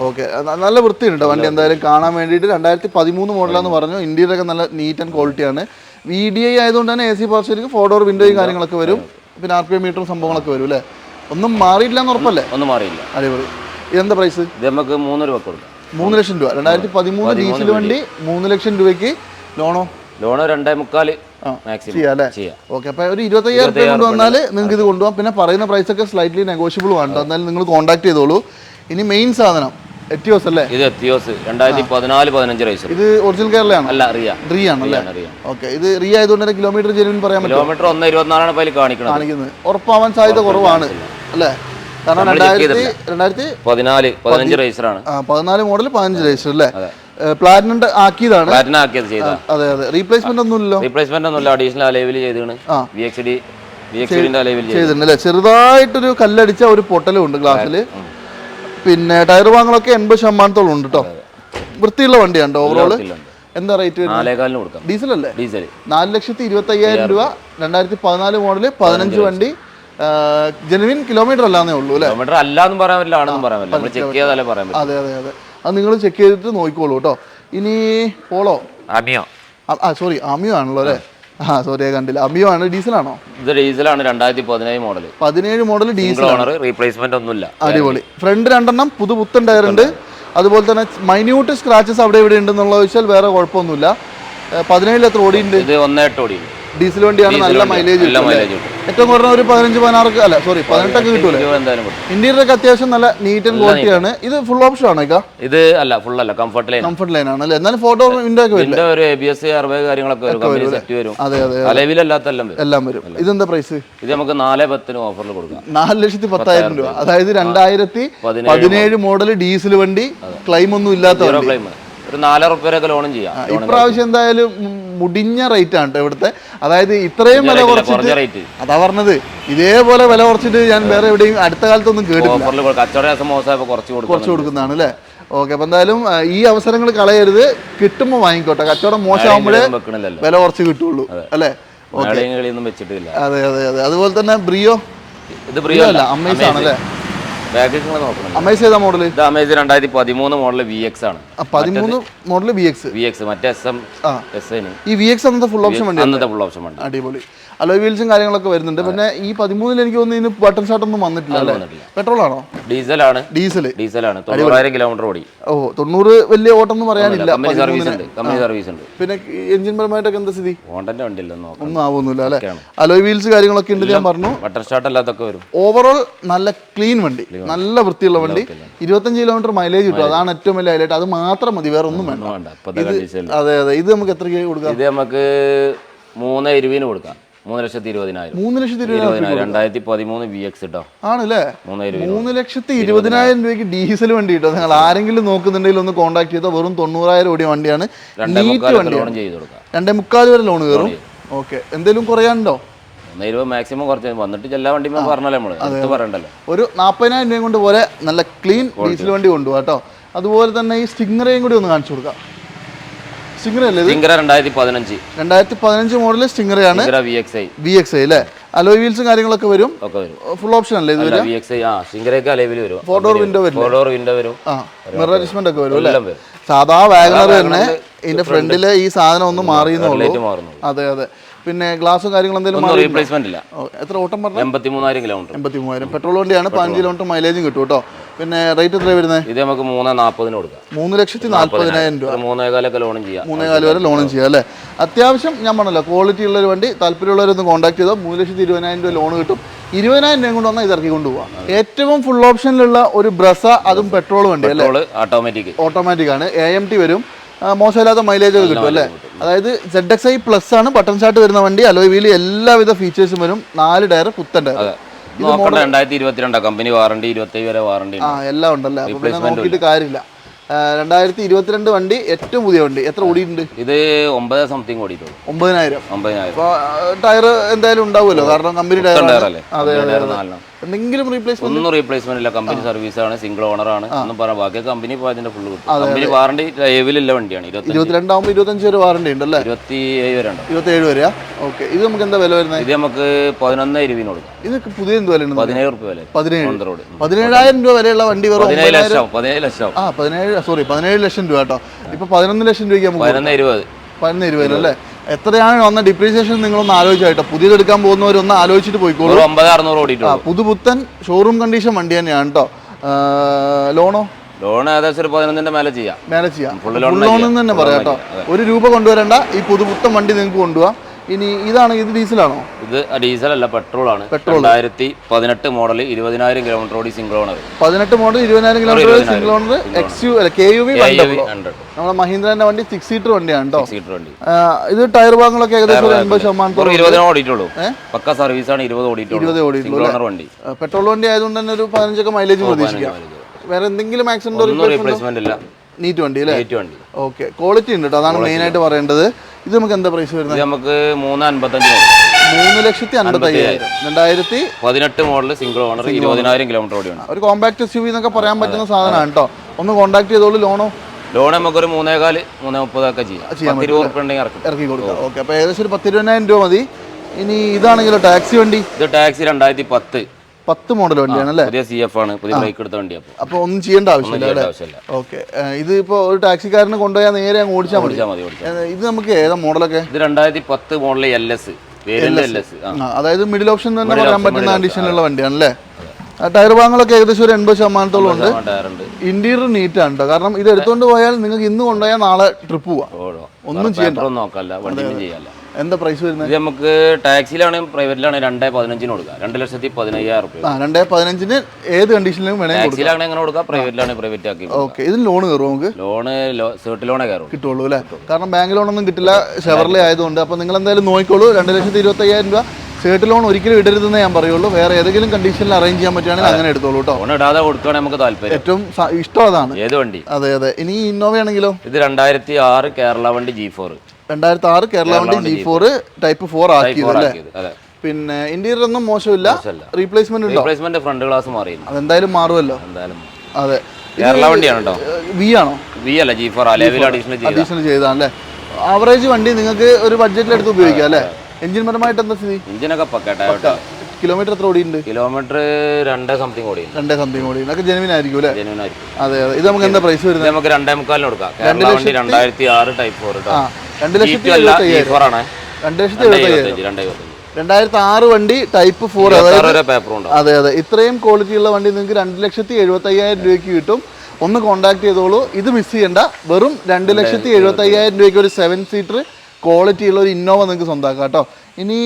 ഓക്കെ. നല്ല വൃത്തിയുണ്ട് ഉണ്ട് വണ്ടി എന്തായാലും കാണാൻ വേണ്ടിയിട്ട്. രണ്ടായിരത്തി പതിമൂന്ന് മോഡലാന്ന് പറഞ്ഞു. ഇന്ത്യയുടെ ഒക്കെ നല്ല നീറ്റ് ആൻഡ് ക്വാളിറ്റിയാണ് വി ഡി ഐ ആയതുകൊണ്ട് തന്നെ എ സി പാർസലിക്ക് ഫോർ ഡോർ വിൻഡോയും കാര്യങ്ങളൊക്കെ വരും. പിന്നെ ആർ പി എം മീറ്ററും സംഭവങ്ങളൊക്കെ വരും അല്ലേ? ഒന്നും മാറിയില്ല എന്ന് ഉറപ്പല്ലേ? ഒന്നും മാറിയില്ല. അതേപോലെ ഇതെന്താ പ്രൈസ് ഇത് നമുക്ക് മൂന്ന് രൂപ കൊടുക്കാം. മൂന്ന് ലക്ഷം രൂപ. രണ്ടായിരത്തി പതിമൂന്ന് ഡീസൽ വണ്ടി മൂന്ന് ലക്ഷം രൂപയ്ക്ക് ലോണോ? ലോണ് രണ്ടേ മുക്കാൽ. ഒരു ഇരുപത്തയ്യായിരം രൂപ കൊണ്ടുവന്നാൽ നിങ്ങൾക്ക് ഇത് കൊണ്ടുപോകാം പിന്നെ പറയുന്ന പ്രൈസ് ഒക്കെ സ്ലൈറ്റ്ലി നെഗോഷ്യബിൾ ആണ്. എന്നാലും നിങ്ങൾ കോൺടാക്ട് ചെയ്തോളൂ. ഇനി മെയിൻ സാധനം എറ്റിയോസ് അല്ലേ? ഇത് എത്തിയോസ് രണ്ടായിരത്തി പതിനാല് പതിനഞ്ച് റേസ് ഇത് ഒറിജിനൽ കേരളയാണ് അല്ല റിയ. റിയ ആണ് അല്ലേ ഓക്കെ ഇത് റിയ ആയതുകൊണ്ട് കിലോമീറ്റർ ജെനുവിൻ പറയാൻ പറ്റും കിലോമീറ്റർ ഒന്ന് ഇരുപത്തിനാലാണ് കാണിക്കുന്നത് കാണിക്കുന്നത്. ഉറപ്പാവാൻ സാധ്യത കുറവാണ്. അല്ലേ? കാരണം നമ്മൾ check രണ്ടായിരത്തി രണ്ടായിരത്തി പതിനാല് പതിനഞ്ച് റേസറാണ് പതിനാല് മോഡൽ പതിനഞ്ച് രജിസ്റ്റർ അല്ലേ? പ്ലാറ്റിനം ആക്കിയതാണ്. പ്ലാറ്റിന ആക്കിയത് ചെയ്ത അതെ അതെ. റീപ്ലേസ്മെന്റ് ഒന്നുമില്ലല്ലോ റീപ്ലേസ്മെന്റ് ഒന്നുമില്ല അഡീഷണൽ അലൈവിൽ ചെയ്താണ് ആ. V X D V X ഡിന്റെ അലൈവിൽ ചെയ്ത് ചെയ്തിട്ടുണ്ട് അല്ലേ? ചെറുതായിട്ടൊരു കല്ലടിച്ച ഒരു പൊട്ടലും ഉണ്ട് ഗ്ലാസ്സിൽ പിന്നെ ടയർ വാങ്ങലൊക്കെ എൺപത് ശതമാനത്തോളം ഉണ്ട് കേട്ടോ വൃത്തിയുള്ള വണ്ടിയാണ് ഓവറോൾ എന്താ റേറ്റ് നാലേകാലിന് കൊടുക്കാം. ഡീസൽ അല്ലേ? ഡീസൽ നാല് ലക്ഷത്തി ഇരുപത്തി അയ്യായിരം രൂപ. രണ്ടായിരത്തി പതിനാല് മോഡൽ പതിനഞ്ച് വണ്ടി. ജെനുവിൻ കിലോമീറ്റർ അല്ലാന്നേ ഉള്ളൂ അല്ലേ? കിലോമീറ്റർ അല്ലാന്നും പറയാൻ പറ്റില്ല ആണെന്ന് പറയാൻ പറ്റില്ല. നമ്മൾ ചെക്ക് ചെയ്താലേ പറയാൻ പറ്റും. അതെ അതെ അതെ. അത് നിങ്ങൾ ചെക്ക് ചെയ്തിട്ട് നോക്കിക്കോളൂ കേട്ടോ. ഇനി പോളോ? അമിയോ. ആ സോറി അമിയോ ആണല്ലോ അല്ലേ? ആ സോറി കണ്ടില്ല. അമിയോ ആണ് ഡീസൽ ആണോ ഇത് ഡീസലാണ് രണ്ടായിരത്തി പതിനേഴ് മോഡൽ പതിനേഴ് മോഡൽ ഡീസൽ ആണ് ഓണർ റീപ്ലേസ്മെന്റ് ഒന്നുമില്ല. അടിപൊളി. ഫ്രണ്ട് രണ്ടെണ്ണം പുതു പുത്തൻ ടയർ ഉണ്ട് അതുപോലെ തന്നെ മൈന്യൂട്ട് സ്ക്രാച്ചസ് അവിടെ ഇവിടെ ഉണ്ടെന്നുള്ളത് വെച്ചാൽ വേറെ കുഴപ്പമൊന്നുമില്ല. പതിനേഴിൽ എത്ര ഓടിയുണ്ട് ഇത് ഒന്നേ എട്ട് ഓടി ഡീസൽ വണ്ടിയാണ് നല്ല മൈലേജ് ഏറ്റവും കുറഞ്ഞ ഒരു പതിനഞ്ച് പതിനാറ് അല്ല സോറി പതിനെട്ടൊക്കെ കിട്ടൂല? ഇന്റീരിയർ ഒക്കെ അത്യാവശ്യം നല്ല നീറ്റ് ആൻഡ് ക്വാളിറ്റി ആണ്. ഇത് ഫുൾ ഓപ്ഷൻ ആണോ ഇത് അല്ല ഫുൾ അല്ല കംഫർട്ട് ലൈൻ കംഫർട്ട് ലൈൻ ആണ് അല്ലേ എന്നാലും ഫോട്ടോ വിൻഡോ ഒക്കെ വരും ഒരു എ ബി എസ് അറുപത് കാര്യങ്ങളൊക്കെ വരും. സെറ്റ് വരും അതെ അതെ അലവിലല്ലാത്തെല്ലാം വരും. എല്ലാം വരും. ഇതെന്താ പ്രൈസ് ഇത് നമുക്ക് നാല് പത്തിന് ഓഫറിൽ കൊടുക്കാം. നാല് ലക്ഷത്തി പത്തായിരം രൂപ. അതായത് രണ്ടായിരത്തി പതിനേഴ് മോഡൽ ഡീസൽ വണ്ടി ക്ലെയിം ഒന്നും ഇല്ലാത്ത ക്ലൈം ഒരു നാലായിരം ലോണും ചെയ്യാം. ഇപ്രാവശ്യം എന്തായാലും മുടിഞ്ഞ റേറ്റ് ആണ് ട്ടോ ഇവിടുത്തെ. അതായത് ഇത്രയും വില കുറച്ചിട്ട് അതാ പറഞ്ഞത്. ഇതേപോലെ വില കുറച്ചിട്ട് ഞാൻ വേറെ എവിടെയും അടുത്ത കാലത്തൊന്നും കേട്ടില്ല കുറച്ചു കൊടുക്കുന്നതാണ് അല്ലേ ഓക്കെ അപ്പൊ എന്തായാലും ഈ അവസരങ്ങൾ കളയരുത്. കിട്ടുമ്പോൾ വാങ്ങിക്കോട്ടെ. കച്ചവടം മോശമാകുമ്പോഴേ വില കുറച്ച് കിട്ടുള്ളൂ. അല്ലേ? അതെ അതെ അതെ. അതുപോലെ തന്നെ ബ്രിയോ? ഇത് ബ്രിയോ അല്ല. അമ്മേസ്. ആണല്ലേ ഏതാ മോഡൽ ഇത് അമേസ് രണ്ടായിരത്തി പതിമൂന്ന് മോഡൽ വി എക്സ് ആണ്. പതിമൂന്ന് model V X V X മറ്റേ എസ് എം എസ് ഐന് ഈ വി എക്സ് അന്നത്തെ ഫുൾ ഓപ്ഷൻ അന്നത്തെ ഫുൾ ഓപ്ഷൻ അടിപൊളി. അലോയ് വീൽസും കാര്യങ്ങളൊക്കെ വരുന്നുണ്ട്. പിന്നെ ഈ പതിമൂന്നിൽ എനിക്ക് തോന്നുന്നു ഇതിന് ബട്ടൺ ഷാട്ടൊന്നും വന്നിട്ടില്ല അല്ലേ. പെട്രോൾ ആണോ ഡീസലാണ്. ഡീസൽ ഡീസലാണ്. തൊണ്ണൂറായിരം കിലോമീറ്റർ ഓടി. ഓ തൊണ്ണൂറ് വലിയ ഓട്ടം പറയാനില്ല. പിന്നെ എഞ്ചിൻ പരമായിട്ടൊക്കെ എന്താ സ്ഥിതി? ഹോണ്ടന്റെ ഒന്നും ആവുന്നില്ല അല്ലെ? അലോയ് വീൽസ് കാര്യങ്ങളൊക്കെ ഉണ്ട് ഞാൻ പറഞ്ഞു. ബട്ടർ ഷാട്ട് അല്ലാത്തൊക്കെ വരും. ഓവറോൾ നല്ല ക്ലീൻ വണ്ടി. നല്ല വൃത്തിയുള്ള വണ്ടി. ഇരുപത്തഞ്ച് കിലോമീറ്റർ മൈലേജ് കിട്ടും. അതാണ് ഏറ്റവും വലിയ ഹൈലൈറ്റ് അത് മാത്രം മതി വേറെ ഒന്നും വേണ്ട. അതെ അതെ. ഇത് നമുക്ക് എത്ര കൊടുക്കാം? ഇത് നമുക്ക് മൂന്ന് ഇരുപതിന് കൊടുക്കാം. മൂന്ന് ലക്ഷത്തി ഇരുപതിനായിരം. മൂന്ന് ലക്ഷത്തി ഇരുപത് ഇരുപതിനായിരം. രണ്ടായിരത്തി പതിമൂന്ന് വി എക്സ് ഇട്ടോ ആണല്ലേ? മൂന്ന് ലക്ഷത്തി ഇരുപതിനായിരം. രൂപയ്ക്ക് ഡീസൽ വണ്ടി കിട്ടോ. നിങ്ങൾ ആരെങ്കിലും നോക്കുന്നുണ്ടെങ്കിൽ ഒന്ന് കോൺടാക്ട് ചെയ്താൽ വെറും തൊണ്ണൂറായിരം ഓടിയ വണ്ടിയാണ്. രണ്ടേ മുക്കാൽ വരെ ലോൺ കയറും. ഓക്കെ എന്തെങ്കിലും കുറയാനുണ്ടോ? മാക്സിമം കുറച്ച്. വന്നിട്ട് എല്ലാ വണ്ടി പറഞ്ഞല്ലോ നമ്മൾ. അടുത്ത് പറയണ്ടല്ലോ. ഒരു നാൽപ്പതിനായിരം രൂപ കൊണ്ട് പോലെ നല്ല ക്ലീൻ ഡീസൽ വണ്ടി കൊണ്ടുപോകാം കേട്ടോ. അതുപോലെ തന്നെ ഈ സ്റ്റിങ്ങറേയും കൂടി ഒന്ന് കാണിച്ചു കൊടുക്കാം. രണ്ടായിരത്തി പതിനഞ്ച് രണ്ടായിരത്തി പതിനഞ്ച് മോഡൽ സ്റ്റിങ്ങറയാണ്. സിംഗറ V X I V X I അല്ലേ? അലോയ് വീൽസും കാര്യങ്ങളൊക്കെ വരും? ഒക്കെ വരും. ഫുൾ ഓപ്ഷൻ അല്ലേ ഇത് അല്ല വി എക്സ് ഐ ആ വരും. ഫോർ ഡോർ വിൻഡോ വരും ഫോർ ഡോർ വിൻഡോ വരും. ആ മിറർ അഡ്ജസ്റ്റ്മെന്റ് ഒക്കെ വരും അല്ലേ? സാധാ വാഗണർ തന്നെ ഇതിന്റെ ഫ്രണ്ടിൽ ഈ സാധനം ഒന്ന് മാറിയെന്നുള്ളൂ അതെ അതെ. പിന്നെ ഗ്ലാസും കാര്യങ്ങളും എന്തെങ്കിലും റീപ്ലേസ്മെന്റ് ഇല്ല. എത്ര ഓട്ടം പറഞ്ഞു? എൺപത്തി മൂവായിരം കിലോമീറ്റർ എൺപത്തി മൂവായിരം പെട്രോൾ വണ്ടിയാണ് പതിനഞ്ച് കിലോമീറ്റർ മൈലേജും കിട്ടും കേട്ടോ. പിന്നെ റേറ്റ് എത്ര വരുന്നത് ഇത് നമുക്ക് മൂന്ന് നാൽപ്പതിന് കൊടുക്കാം. മൂന്ന് ലക്ഷത്തി നാൽപ്പതിനായിരം രൂപ. മൂന്നേകാലൊക്കെ ലോണും ചെയ്യാം. മൂന്നേകാൽ വരെ ലോണും ചെയ്യാം അല്ലേ? അത്യാവശ്യം ഞാൻ പറഞ്ഞല്ലോ ക്വാളിറ്റി ഉള്ള ഒരു വണ്ടി താല്പര്യമുള്ളവരൊന്ന് കോൺടാക്ട് ചെയ്തോ. മൂന്ന് ലക്ഷത്തി ഇരുപതിനായിരം രൂപ ലോൺ കിട്ടും. ഇരുപതിനായിരം രൂപ കൊണ്ട് വന്നാൽ ഇത് ഇറക്കി കൊണ്ടുപോകാം ഏറ്റവും ഫുൾ ഓപ്ഷനിലുള്ള ഒരു ബ്രസ അതും പെട്രോൾ വണ്ടി അല്ലേ? ഓട്ടോമാറ്റിക് ഓട്ടോമാറ്റിക് ആണ്. എ എം ടി വരും. മോശമില്ലാത്ത മൈലേജ് ഒക്കെ കിട്ടും അല്ലേ? അതായത് സെഡ് എക്സ് ഐ പ്ലസ് ആണ് ബട്ടൺ ഷാർട്ട് വരുന്ന വണ്ടി അലോയ് വീൽ എല്ലാവിധ ഫീച്ചേഴ്സും വരും. നാല് ടയർ പുത്തൻ ടയർ നോക്കണ്ട രണ്ടായിരത്തി ഇരുപത്തിരണ്ടാ കമ്പനി വാറണ്ടി ഇരുപത്തി വരെ വാറണ്ടി ആ എല്ലാം ഉണ്ടല്ലേ? അപ്പൊ പിന്നെ നോക്കിയിട്ട് കാര്യമില്ല. രണ്ടായിരത്തി ഇരുപത്തിരണ്ട് വണ്ടി ഏറ്റവും പുതിയ വണ്ടി. എത്ര ഓടിയിട്ടുണ്ട്? ഇത് ഒമ്പത് സംതിങ് ഓടിയിട്ടുള്ളൂ. ഒമ്പതിനായിരം. ഒമ്പതിനായിരം. ടയർ എന്തായാലും ഉണ്ടാവുമല്ലോ. കാരണം കമ്പനി ടയർ അല്ലേ അതെ. നാലെണ്ണം. എന്തെങ്കിലും റീപ്ലേസ്മെന്റ് ഒന്നും റീപ്ലേസ്മെന്റ് ഇല്ല. കമ്പനി സർവീസ് ആണ് സിംഗിൾ ഓണർ ആണ്. ഒന്നും പറയാം ബാക്കി. കമ്പനി ഇപ്പോൾ അതിന്റെ ഫുള്ള് കിട്ടും. കമ്പനി വാറണ്ടി ലൈവിലുള്ള വണ്ടിയാണ്. ഇരുപത്തി ഇരുപത്തിരണ്ടാകുമ്പോൾ ഇരുപത്തഞ്ച് വരെ വാറണ്ടി ഉണ്ട് അല്ലേ? ഇരുപത്തി ഏഴ് വരെ ഉണ്ട്. ഇരുപത്തേഴ് വരെയാ? ഓക്കെ. ഇത് നമുക്ക് എന്താ വില വരുന്നത്? ഇത് നമുക്ക് പതിനൊന്ന് ഇരുപതിന് കൊടുക്കാം ഇതൊക്കെ പുതിയ എന്ത് വില പതിനേഴ് റുപ്യ വില പതിനേഴ്. റോഡ് പതിനേഴായിരം രൂപ വരെയുള്ള വണ്ടി വെറും പതിനേഴ് ലക്ഷം പതിനേഴ് ലക്ഷം ആ പതിനേഴ് സോറി പതിനേഴ് ലക്ഷം രൂപ കേട്ടോ. ഇപ്പൊ പതിനൊന്ന് ലക്ഷം രൂപയ്ക്ക് നമുക്ക് പതിനൊന്ന് ഇരുപത്. പതിനൊന്ന് ഇരുപതിനും അല്ലേ? എത്രയാണ് വന്ന ഡിപ്രീസിയേഷൻ നിങ്ങൾ ഒന്ന് കേട്ടോ. പുതിയത് എടുക്കാൻ പോകുന്നവരൊന്ന് ആലോചിച്ചിട്ട് പോയിക്കോളൂ. ഒമ്പത് അറുന്നൂറ് പുതുപുത്തൻ ഷോറൂം കണ്ടീഷൻ വണ്ടി തന്നെയാണ് കേട്ടോ. ലോണോ? ലോൺ ഏകദേശം ഒരു പതിനൊന്നിന്റെ മേലെ ചെയ്യാം. മേലെ ചെയ്യാം. ഫുൾ ലോണിൽ ലോൺ തന്നെ പറയാം കേട്ടോ. ഒരു രൂപ കൊണ്ടുവരണ്ട. ഈ പുതുപുത്തൻ വണ്ടി നിങ്ങൾക്ക് കൊണ്ടുപോകാം ഇനി ഇതാണ് ഇത് ഡീസലാണോ? ഇത് ഡീസൽ അല്ല പെട്രോൾ ആണ് പെട്രോൾ രണ്ടായിരത്തി പതിനെട്ട് മോഡൽ ഇരുപതിനായിരം കിലോമീറ്റർ ഓടി സിംഗിൾ ഓണർ പതിനെട്ട് മോഡൽ ഇരുപതിനായിരം kilometre single owner X U അല്ല കെ യു വി നമ്മുടെ മഹീന്ദ്രന്റെ വണ്ടി സിക്സ് സീറ്റർ വണ്ടിയാണ് കേട്ടോ സീറ്റർ വണ്ടി. ഇത് ടയർ ഭാഗങ്ങളൊക്കെ ഏകദേശം എൺപത് ശതമാനം ഓടിയിട്ടുള്ളൂ. പക്ക സർവീസ് ആണ് ഇരുപത് ഓടിയിട്ടുള്ളൂ. ഇരുപത് ഓടിയിട്ടുള്ളൂ വണ്ടി. പെട്രോൾ വണ്ടി ആയതുകൊണ്ട് തന്നെ ഒരു പതിനഞ്ചൊക്കെ മൈലേജ് പ്രതീക്ഷിക്കാം. വേറെ എന്തെങ്കിലും ആക്സിഡന്റ് റീപ്ലേസ്മെന്റ് ഇല്ല. നീറ്റ് വണ്ടി അല്ലേ? നീറ്റ് വണ്ടി. ഓക്കെ ക്വാളിറ്റി ഉണ്ട് കേട്ടോ അതാണ് മെയിൻ ആയിട്ട് പറയേണ്ടത്. ഇത് നമുക്ക് എന്താ പ്രൈസ് വരുന്നത്? നമുക്ക് മൂന്ന് അൻപത്തഞ്ച് മൂന്ന് ലക്ഷത്തി അൻപത്തയ്യായിരം. രണ്ടായിരത്തി പതിനെട്ട് മോഡൽ സിംഗിൾ ഓണർ ഇരുപതിനായിരം കിലോമീറ്റർ ഓടിയാണ്. ഒരു കോമ്പാക്ട് എസ് യു എന്നൊക്കെ പറയാൻ പറ്റുന്ന സാധനമാണ് കേട്ടോ ഒന്ന് കോൺടാക്ട് ചെയ്തോളൂ ലോണോ? ലോൺ നമുക്കൊരു മൂന്നേകാൽ മൂന്നേ മുപ്പതൊക്കെ ചെയ്യാം ഇരുപത് ഉണ്ടെങ്കിൽ ഇറക്കും. ഇറക്കി കൊടുക്കാം. ഓക്കെ അപ്പോൾ ഏകദേശം ഒരു പത്തിരുപതിനായിരം രൂപ മതി. ഇനി ഇതാണെങ്കിലോ ടാക്സി വണ്ടി? ഇത് ടാക്സി രണ്ടായിരത്തി പത്ത്. പത്ത് മോഡൽ വണ്ടിയാണ് അല്ലേ? പുതിയ സി എഫ് ആണ് പുതിയ ബൈക്ക് എടുത്ത വണ്ടി അപ്പോൾ. അപ്പോൾ ഒന്നും ചെയ്യേണ്ട ആവശ്യമില്ല അല്ലേ? ആവശ്യമില്ല. ഓക്കെ. ഇത് ഇപ്പോൾ ഒരു ടാക്സിക്കാരന് കൊണ്ടുപോയാൽ നേരെ അങ്ങ് ഓടിച്ചാൽ മതി. മതി ഇത് നമുക്ക് ഏതാ മോഡലൊക്കെ ഇത് രണ്ടായിരത്തി പത്ത് മോഡൽ എൽ എസ് അതായത് മിഡിൽ ഓപ്ഷൻ തന്നെ പറയാൻ പറ്റുന്ന കണ്ടീഷനിലുള്ള വണ്ടിയാണ് അല്ലേ? ടയർ ഭാഗങ്ങളൊക്കെ ഏകദേശം ഒരു എൺപത് ശതമാനത്തോളം ഉണ്ട്. ഇന്റീരിയർ നീറ്റ് ആണ് കാരണം ഇത് എടുത്തുകൊണ്ട് പോയാൽ നിങ്ങൾക്ക് ഇന്ന് കൊണ്ടുപോയാൽ നാളെ ട്രിപ്പ് പോവാം. ഒന്നും ചെയ്യാൻ നോക്കല്ല ചെയ്യല്ല. എന്താ പ്രൈസ് വരുന്നത്? ഇത് നമുക്ക് ടാക്സിയിലാണെങ്കിൽ പ്രൈവറ്റിലാണെങ്കിൽ രണ്ടേ പതിനഞ്ചിന് കൊടുക്കുക. രണ്ട് ലക്ഷത്തി പതിനയ്യായിരം റുപ്യ ആ രണ്ടേ പതിനഞ്ചിന് ഏത് കണ്ടീഷനിലും വേണമെങ്കിൽ കൊടുക്കാം. അങ്ങനെ കൊടുക്കുക പ്രൈവറ്റിലാണെങ്കിൽ പ്രൈവറ്റ് ആക്കി ഓക്കെ ഇതിന് ലോൺ കയറും നമുക്ക്? ലോണ് സേർട്ട് ലോണേ കയറും കിട്ടുള്ളൂ അല്ലേ? കാരണം ബാങ്ക് ലോണൊന്നും കിട്ടില്ല ഷെവർലെ ആയതുകൊണ്ട്. അപ്പോൾ നിങ്ങൾ എന്തായാലും നോക്കിക്കോളൂ. രണ്ട് ലക്ഷത്തി ഇരുപത്തയ്യായിരം രൂപ സേർട്ട് ലോൺ ഒരിക്കലും ഇടരുതെന്ന് ഞാൻ പറയുള്ളൂ. വേറെ ഏതെങ്കിലും കണ്ടീഷനിൽ അറേഞ്ച് ചെയ്യാൻ പറ്റുകയാണെങ്കിൽ അങ്ങനെ എടുത്തോളൂ കേട്ടോ. ലോൺ ഇടാതെ കൊടുക്കുകയാണെങ്കിൽ നമുക്ക് താല്പര്യം. ഏറ്റവും ഇഷ്ടം അതാണ്. ഏത് വണ്ടി? അതെ അതെ. ഇനി ഇന്നോവ ആണെങ്കിലോ ഇത് രണ്ടായിരത്തി ആറ് കേരള വണ്ടി ജി ഫോർ രണ്ടായിരത്തി ആറ് കേരള വണ്ടി ജി ഫോർ ടൈപ്പ് ഫോർ ആക്കിയത് അല്ലേ? പിന്നെ ഇന്റീരിയർ ഒന്നും മോശമില്ല. റീപ്ലേസ്മെന്റ് ഉണ്ടോ? റീപ്ലേസ്മെന്റ് ഫ്രണ്ട് ഗ്ലാസ് മാറിയില്ല അതെന്തായാലും മാറുമല്ലോ. എന്തായാലും അതെ. കേരള വണ്ടിയാണ് കേട്ടോ വി ആണോ? വി അല്ല ജി ഫോർ അഡീഷണൽ ചെയ്താ. അഡീഷണൽ ചെയ്താണ് അല്ലേ ആവറേജ് വണ്ടി നിങ്ങൾക്ക് ഒരു ബഡ്ജറ്റിൽ എടുത്ത് ഉപയോഗിക്കാം അല്ലേ? എഞ്ചിൻ പരമായിട്ട് എന്താ സ്ഥിതി? എഞ്ചിനൊക്കെ പക്കട്ടെ കിലോമീറ്റർ എത്ര ഓടിയുണ്ട് കിലോമീറ്റർ രണ്ട് സംതിങ് ഓടി രണ്ടേ സംതിങ് ഓടി അതൊക്കെ ജെനുവിൻ ആയിരിക്കും അല്ലേ? ജെനുവിൻ ആയിരിക്കും. അതെ അതെ. ഇത് നമുക്ക് എന്താ പ്രൈസ് വരുന്നത്? നമുക്ക് രണ്ടേ മുക്കാലിന് കൊടുക്കാം. കേരള വണ്ടി രണ്ടായിരത്തി ആറ് ടൈപ്പ് ഫോർ കേട്ടോ ആ. രണ്ട് ലക്ഷത്തി അല്ല എഴുപത്തി ജി അയ്യായിരം ഫോർ ആണ്. രണ്ട് ലക്ഷത്തി രണ്ടേ എഴുപത്തി അയ്യായിരം ഇരുപത്തഞ്ച് രണ്ടേ ഇരുപത്തഞ്ച്. രണ്ടായിരത്തി ആറ് വണ്ടി ടൈപ്പ് ഫോർ അതെ അതെ. ഇത്രയും ക്വാളിറ്റി ഉള്ള വണ്ടി നിങ്ങൾക്ക് രണ്ട് ലക്ഷത്തി എഴുപത്തി അയ്യായിരം രൂപയ്ക്ക് കിട്ടും. ഒന്ന് കോൺടാക്ട് ചെയ്തോളൂ. ഇത് മിസ് ചെയ്യണ്ട. വെറും രണ്ട് ലക്ഷത്തി എഴുപത്തി അയ്യായിരം രൂപയ്ക്ക് ഒരു സെവൻ സീറ്റർ ക്വാളിറ്റി ഉള്ള ഒരു ഇന്നോവ നിങ്ങൾക്ക് സ്വന്തമാക്കാം കേട്ടോ. ഇനി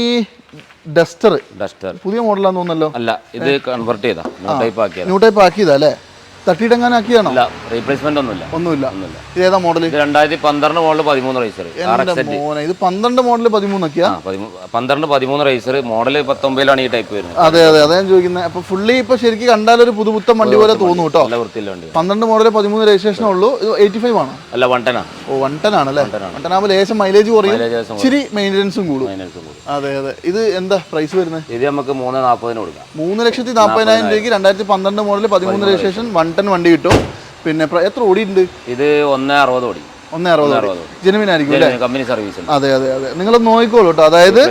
ഡസ്റ്റർ ഡസ്റ്റർ പുതിയ മോഡലാന്ന് തോന്നുന്നല്ലോ. അല്ല ഇത് കൺവെർട്ട് ചെയ്താ. ന്യൂ ടൈപ്പ് ആക്കിയതാ. ന്യൂ ടൈപ്പ് ആക്കിയതാ അല്ലേ? തട്ടിയിട്ടെങ്ങാനും ആക്കിയാണോ അല്ല റീപ്ലേസ്മെന്റ് ഒന്നുമില്ല. ഒന്നുമില്ല. ഒന്നുമില്ല. ഏതാ മോഡൽ ഇത് രണ്ടായിരത്തി പന്ത്രണ്ട് മോഡൽ പതിമൂന്ന് റൈസർ മോനെ ഇത് പന്ത്രണ്ട് മോഡൽ പതിമൂന്നൊക്കെയാ? പന്ത്രണ്ട് പതിമൂന്ന് റൈസർ മോഡൽ പത്തൊമ്പതിലാണ് ഈ ടൈപ്പ് വരുന്നത്. അതെ അതെ അതാണ് ഞാൻ ചോദിക്കുന്നത് അപ്പൊ ഫുള്ളി ഇപ്പൊ ശരിക്കും കണ്ടാൽ ഒരു പുതുപുത്തൻ വണ്ടി പോലെ തോന്നും കേട്ടോ. പന്ത്രണ്ട് മോഡൽ പതിമൂന്ന് രജിസ്ട്രേഷൻ ഉള്ളൂ. ഇത് എയ്റ്റി ഫൈവ് ആണോ? അല്ല വൺ ടെൻ ഓ വൺ ടെൻ ആണല്ലേ വൺ ടെൻ ആകുമ്പോൾ ലേശം മൈലേജ് കുറയും. ഇച്ചിരി മെയിന്റെനൻസും കൂടും. അതെ അതെ. ഇത് എന്താ പ്രൈസ് വരുന്നത് ഇത് നമുക്ക് മൂന്ന് നാൽപ്പതിന് കൊടുക്കാം. മൂന്ന് ലക്ഷത്തി നാൽപ്പതിനായിരം രൂപയ്ക്ക് രണ്ടായിരത്തി പന്ത്രണ്ട് മോഡൽ പതിമൂന്ന് രജിസ്ട്രേഷൻ വൺ ടെൻ വണ്ടി കിട്ടും. പിന്നെ എത്ര ഓടി ഉണ്ട് ഇത് ഒന്ന് അറുപത് ഓടി. ഒന്ന് അറുപത്. ജെനുവിൻ ആയിരിക്കും കമ്പനി സർവീസ് അതെ അതെ അതെ. നിങ്ങൾ നോക്കിക്കോളൂ കേട്ടോ അതായത്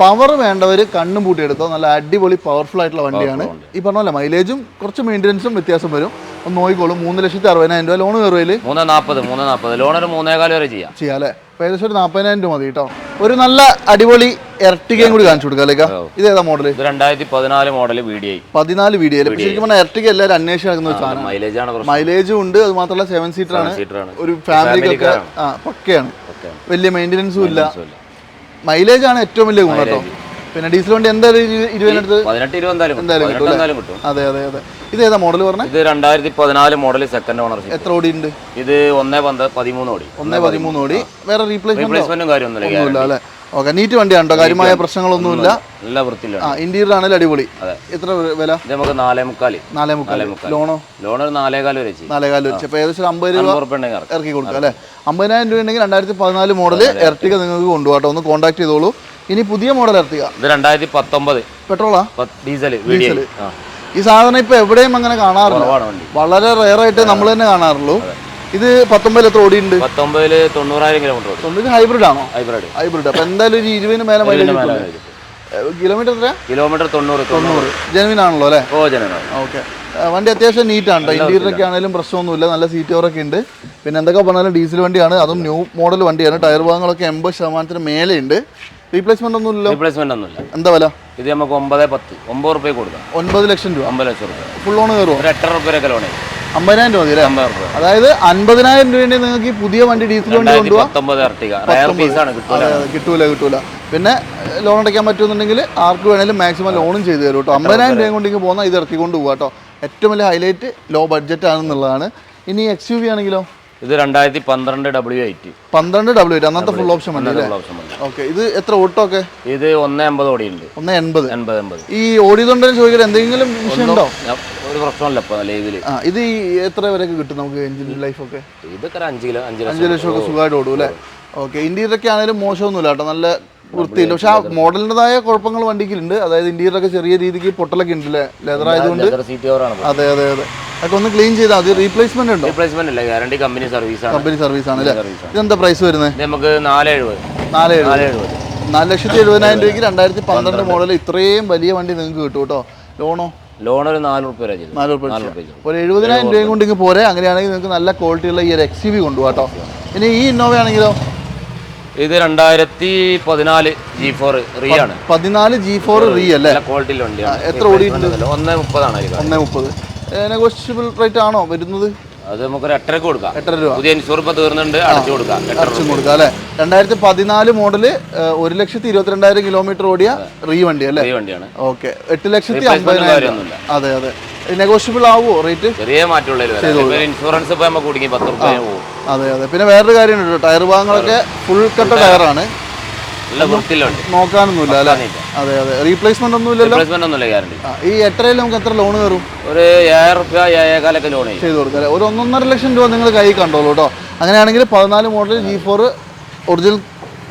പവർ വേണ്ടവർ കണ്ണും പൂട്ടി എടുത്തോ നല്ല അടിപൊളി പവർഫുൾ ആയിട്ടുള്ള വണ്ടിയാണ്. ഈ പറഞ്ഞ പോലെ മൈലേജും കുറച്ച് മെയിന്റെനൻസും വ്യത്യാസം വരും. ഒന്ന് നോക്കിക്കോളും. മൂന്ന് ലക്ഷത്തി അറുപതിനായിരം രൂപ ലോൺ കയറുകയിൽ മൂന്ന് നാൽപ്പത് മൂന്ന് നാൽപ്പത് ലോൺ ഒരു മൂന്നേകാൽ വരെ ചെയ്യാം. ചെയ്യാം അല്ലേ? അപ്പോൾ ഏകദേശം ഒരു നാൽപ്പതിനായിരം രൂപ മതി കേട്ടോ. ഒരു നല്ല അടിപൊളി എർട്ടികയും കൂടി കാണിച്ചു കൊടുക്കാം അല്ലേക്കാ? ഇത് ഏതാ മോഡൽ രണ്ടായിരത്തി പതിനാല് മോഡൽ വി ഡി ഐ പതിനാല് വീഡിയോ ശരിക്കും പറഞ്ഞാൽ എർട്ടിക എല്ലാവരും അന്വേഷിക്കുന്ന സാധനം. മൈലേജ് മൈലേജും ഉണ്ട്. അത് മാത്രമല്ല സെവൻ സീറ്റർ ആണ്. സീറ്റർ ആണ്. ഒരു ഫാമിലിക്കൊക്കെ ആ പക്കയാണ്. വലിയ മെയിന്റനൻസും ഇല്ല. മൈലേജ് ആണ് ഏറ്റവും വലിയ ഗുണം കേട്ടോ. പിന്നെ ഡീസൽ വണ്ടി എന്തായാലും ഇരു- ഇരുപതിനടുത്ത് എന്തായാലും കിട്ടും. അതെ അതെ അതെ. ഇത് ഏതാ മോഡൽ പറഞ്ഞത് ഇത് രണ്ടായിരത്തി പതിനാല് മോഡൽ സെക്കൻഡ് ഓണർഷിപ്പ് എത്ര ഓടി ഉണ്ട് ഇത് ഒന്നേ പന്ത് പതിമൂന്ന് ഓടി. ഒന്നേ പതിമൂന്ന് ഓടി. വേറെ റീപ്ലേസ്മെന്റ് റീപ്ലേസ്മെന്റും കാര്യമൊന്നുമില്ല. അല്ലേ? ഓക്കെ നീറ്റ് വണ്ടിയാണോ കാര്യമായ പ്രശ്നങ്ങളൊന്നുമില്ല. എല്ലാ വൃത്തിയിലാണ്. ആ ഇന്റീരിയർ ആണെങ്കിൽ അടിപൊളി എത്ര വില? ഇത് നമുക്ക് നാലേ മുക്കാൽ. നാലേ മുക്കാൽ ലോണോ? ലോൺ ഒരു നാലേകാൽ വരെ നാലേകാൽ വെച്ച് അപ്പോൾ ഏകദേശം അമ്പത് രൂപ ഇറക്കാം. കൊടുക്കുക അല്ലേ? അമ്പതിനായിരം രൂപ ഉണ്ടെങ്കിൽ രണ്ടായിരത്തി പതിനാല് മോഡൽ എർട്ടിക നിങ്ങൾക്ക് കൊണ്ടുപോകട്ടോ ഒന്ന് കോൺടാക്ട് ചെയ്തോളൂ. ഇനി പുതിയ മോഡൽ എർട്ടിക ഇത് രണ്ടായിരത്തി പത്തൊമ്പത്. പെട്രോളാ? ഡീസൽ ഡീസൽ ഈ സാധനം ഇപ്പൊ എവിടെയും അങ്ങനെ കാണാറില്ല. വളരെ റെയർ ആയിട്ട് നമ്മൾ തന്നെ കാണാറുള്ളൂ. ഇത് പത്തൊമ്പതിൽ എത്ര ഓടിയുണ്ട് പത്തൊമ്പതിൽ തൊണ്ണൂറായിരം കിലോമീറ്റർ തൊണ്ണൂറ് ഹൈബ്രിഡ് ആണോ? ഹൈബ്രിഡ് ഹൈബ്രിഡ് അപ്പൊ എന്തായാലും ഒരു ഇരുപതിന് മേലെ മൈലേജ് കിലോമീറ്റർ എത്ര? കിലോമീറ്റർ തൊണ്ണൂറ് തൊണ്ണൂറ്. ജനുവിൻ ആണല്ലോ അല്ലേ? ഓ ജനുവിൻ ഓക്കെ വണ്ടി അത്യാവശ്യം നീറ്റാണ് കേട്ടോ ഇന്റീരിയറൊക്കെ ഒക്കെ ആണെങ്കിലും പ്രശ്നമൊന്നുമില്ല. നല്ല സീറ്റ് കവറൊക്കെ ഉണ്ട്. പിന്നെ എന്തൊക്കെ പറഞ്ഞാലും ഡീസൽ വണ്ടിയാണ്. അതും ന്യൂ മോഡൽ വണ്ടിയാണ്. ടയർ ഭാഗങ്ങളൊക്കെ എൺപത് ശതമാനത്തിന് മേലെ ഉണ്ട്. റീപ്ലേസ്മെന്റ് ഒന്നും റീപ്ലേസ്മെന്റ് ഒന്നുമില്ല എന്താ വില? ഇത് നമുക്ക് ഒമ്പത് പത്ത്. ഒമ്പത് റുപ്യ കൊടുക്കാം. ഒൻപത് ലക്ഷം രൂപ. ഒമ്പത് ലക്ഷം രൂപ. ഫുൾ ലോൺ കയറും ഒരു എട്ടര റുപ്യ ലോൺ അമ്പതിനായിരം രൂപ മതി അല്ലേ അമ്പത് റുപ്യ അതായത് അൻപതിനായിരം രൂപയുടെ നിങ്ങൾക്ക് ഈ പുതിയ വണ്ടി ഡീസൽ വണ്ടി കൊണ്ടുപോകാം കിട്ടൂല. കിട്ടൂല പിന്നെ ലോൺ അടയ്ക്കാൻ പറ്റുമെന്നുണ്ടെങ്കിൽ ആർക്ക് വേണേലും മാക്സിമം ലോണും ചെയ്തു തരും കേട്ടോ. അമ്പതിനായിരം രൂപ കൊണ്ട് പോകുന്ന ഇത് ഇറക്കിക്കൊണ്ട് പോകാം കേട്ടോ. ഏറ്റവും വലിയ ഹൈലൈറ്റ് ലോ ബഡ്ജറ്റ് ആണെന്നുള്ളതാണ്. ഇനി എക്സ് യു വി ആണെങ്കിലോ? ഇത് രണ്ടായിരത്തി പന്ത്രണ്ട് ഡബ്ല്യു എയ്റ്റ് പന്ത്രണ്ട് ഡബ്ല്യു എയ്റ്റ് അന്നത്തെ ഫുൾ ഓപ്ഷൻ വണ്ടി ഓപ്ഷൻ ഓക്കെ ഇത് എത്ര ഓട്ടോ ഇത് ഒന്ന് എൺപത് ഓടിയുണ്ട് ഒന്ന് എൺപത് എൺപത്. എൺപത് ഈ ഓടിയതുകൊണ്ടെന്ന് ചോദിക്കാൻ എന്തെങ്കിലും ഞാൻ- ഒരു പ്രശ്നമല്ല ഇപ്പൊ ലൈവിൽ. ഇത് എത്ര വരെയൊക്കെ കിട്ടും നമുക്ക് എഞ്ചിൻ ലൈഫ് ഒക്കെ ഇതൊക്കെ അഞ്ച് കിലോ അഞ്ച് ലക്ഷം ഒക്കെ സുഖമായിട്ട് ഓടും അല്ലേ? ഓക്കെ ഇന്ത്യയിലൊക്കെ ആണെങ്കിലും മോശമൊന്നുമില്ല കേട്ടോ. നല്ല വൃത്തിയില്ല പക്ഷെ ആ മോഡലിന്റെതായ കുഴപ്പങ്ങൾ വണ്ടിക്കുണ്ട് അതായത് ഇന്റീരിയറൊക്കെ ചെറിയ രീതിക്ക് പൊട്ടലൊക്കെ ഉണ്ട് അല്ലേ ലെതർ ആയതുകൊണ്ട് അതെ അതെ അതെ. അതൊക്കെ ഒന്ന് ക്ലീൻ ചെയ്താൽ അത് റീപ്ലേസ്മെന്റ് ഉണ്ടോ? റീപ്ലേസ്മെന്റ് ഇല്ല. ഗ്യാരണ്ടി കമ്പനി സർവീസ് ആണ്. കമ്പനി സർവീസ് ആണ് അല്ലേ? ഇതെന്താ പ്രൈസ് വരുന്നത് നമുക്ക് നാല് എഴുപത് നാല് എഴുപത് നാല് ലക്ഷത്തി എഴുപതിനായിരം രൂപയ്ക്ക് രണ്ടായിരത്തി പന്ത്രണ്ട് മോഡൽ ഇത്രയും വലിയ വണ്ടി നിങ്ങൾക്ക് കിട്ടും കേട്ടോ. ലോണോ? ലോൺ ഒരു നാല് റുപ്യ വരെ ചെയ്തു. നാല് ഉറുപ്പിക നാല് റുപ്യ ഒരു എഴുപതിനായിരം രൂപയും കൊണ്ട് ഇങ്ങ് പോരെ. അങ്ങനെയാണെങ്കിൽ നിങ്ങൾക്ക് നല്ല ക്വാളിറ്റിയുള്ള ഈ ഒരു എക്സ് യു വി കൊണ്ടുപോകാം കേട്ടോ. ഇനി ഈ ഇന്നോവ ആണെങ്കിലോ? ഇത് രണ്ടായിരത്തി പതിനാല് ജി ഫോർ റീ ആണ്. പതിനാല് ജി ഫോർ റീ അല്ലേ? ക്വാളിറ്റിയിൽ വണ്ടിയാണ്. എത്ര ഓടിയിട്ടുണ്ട്? ഒന്ന് മുപ്പതാണ് ഒന്ന് മുപ്പത്. നെഗോഷ്യബിൾ റേറ്റ് ആണോ വരുന്നത്? അത് നമുക്കൊരു എട്ടരക്ക് കൊടുക്കാം. എട്ടര രൂപ. പുതിയ ഇൻഷൂർ ഇപ്പൊ തീർന്നുണ്ട് അടച്ചു കൊടുക്കാം. അടച്ചു കൊടുക്കാം അല്ലേ? രണ്ടായിരത്തി പതിനാല് മോഡൽ ഒരു ലക്ഷത്തി ഇരുപത്തിരണ്ടായിരം കിലോമീറ്റർ ഓടിയ റീ വണ്ടി അല്ലേ? റീ വണ്ടിയാണ്. ഓക്കെ എട്ട് ലക്ഷത്തി അമ്പതിനായിരം അതെ അതെ. നെഗോഷ്യബിൾ ആവുമോ റേറ്റ് ചെറിയ മാറ്റമുള്ളതിൽ വരാം ഇൻഷുറൻസ് ഇപ്പൊ നമുക്ക് കുടുങ്ങി പത്ത് റുപ്യ പോകും അതെ അതെ. പിന്നെ വേറൊരു കാര്യമുണ്ട്. ടയർ ഭാഗങ്ങളൊക്കെ ഫുൾ കട്ട ടയറാണ്. നോക്കാനൊന്നുമില്ല അല്ലേ? അതെ അതെ. റീപ്ലേസ്മെന്റ് ഒന്നുമില്ല ഈ എട്ടരയിൽ നമുക്ക് എത്ര ലോൺ കയറും? ഒരു ഏഴായിരം റുപ്യ ഏഴേകാലൊക്കെ ലോൺ ചെയ്ത് കൊടുക്കാം ഒരു ഒന്നൊന്നര ലക്ഷം രൂപ നിങ്ങൾ കൈ കണ്ടോളൂ കേട്ടോ. അങ്ങനെയാണെങ്കിൽ പതിനാല് മോഡൽ ജി ഫോർ ഒറിജിനൽ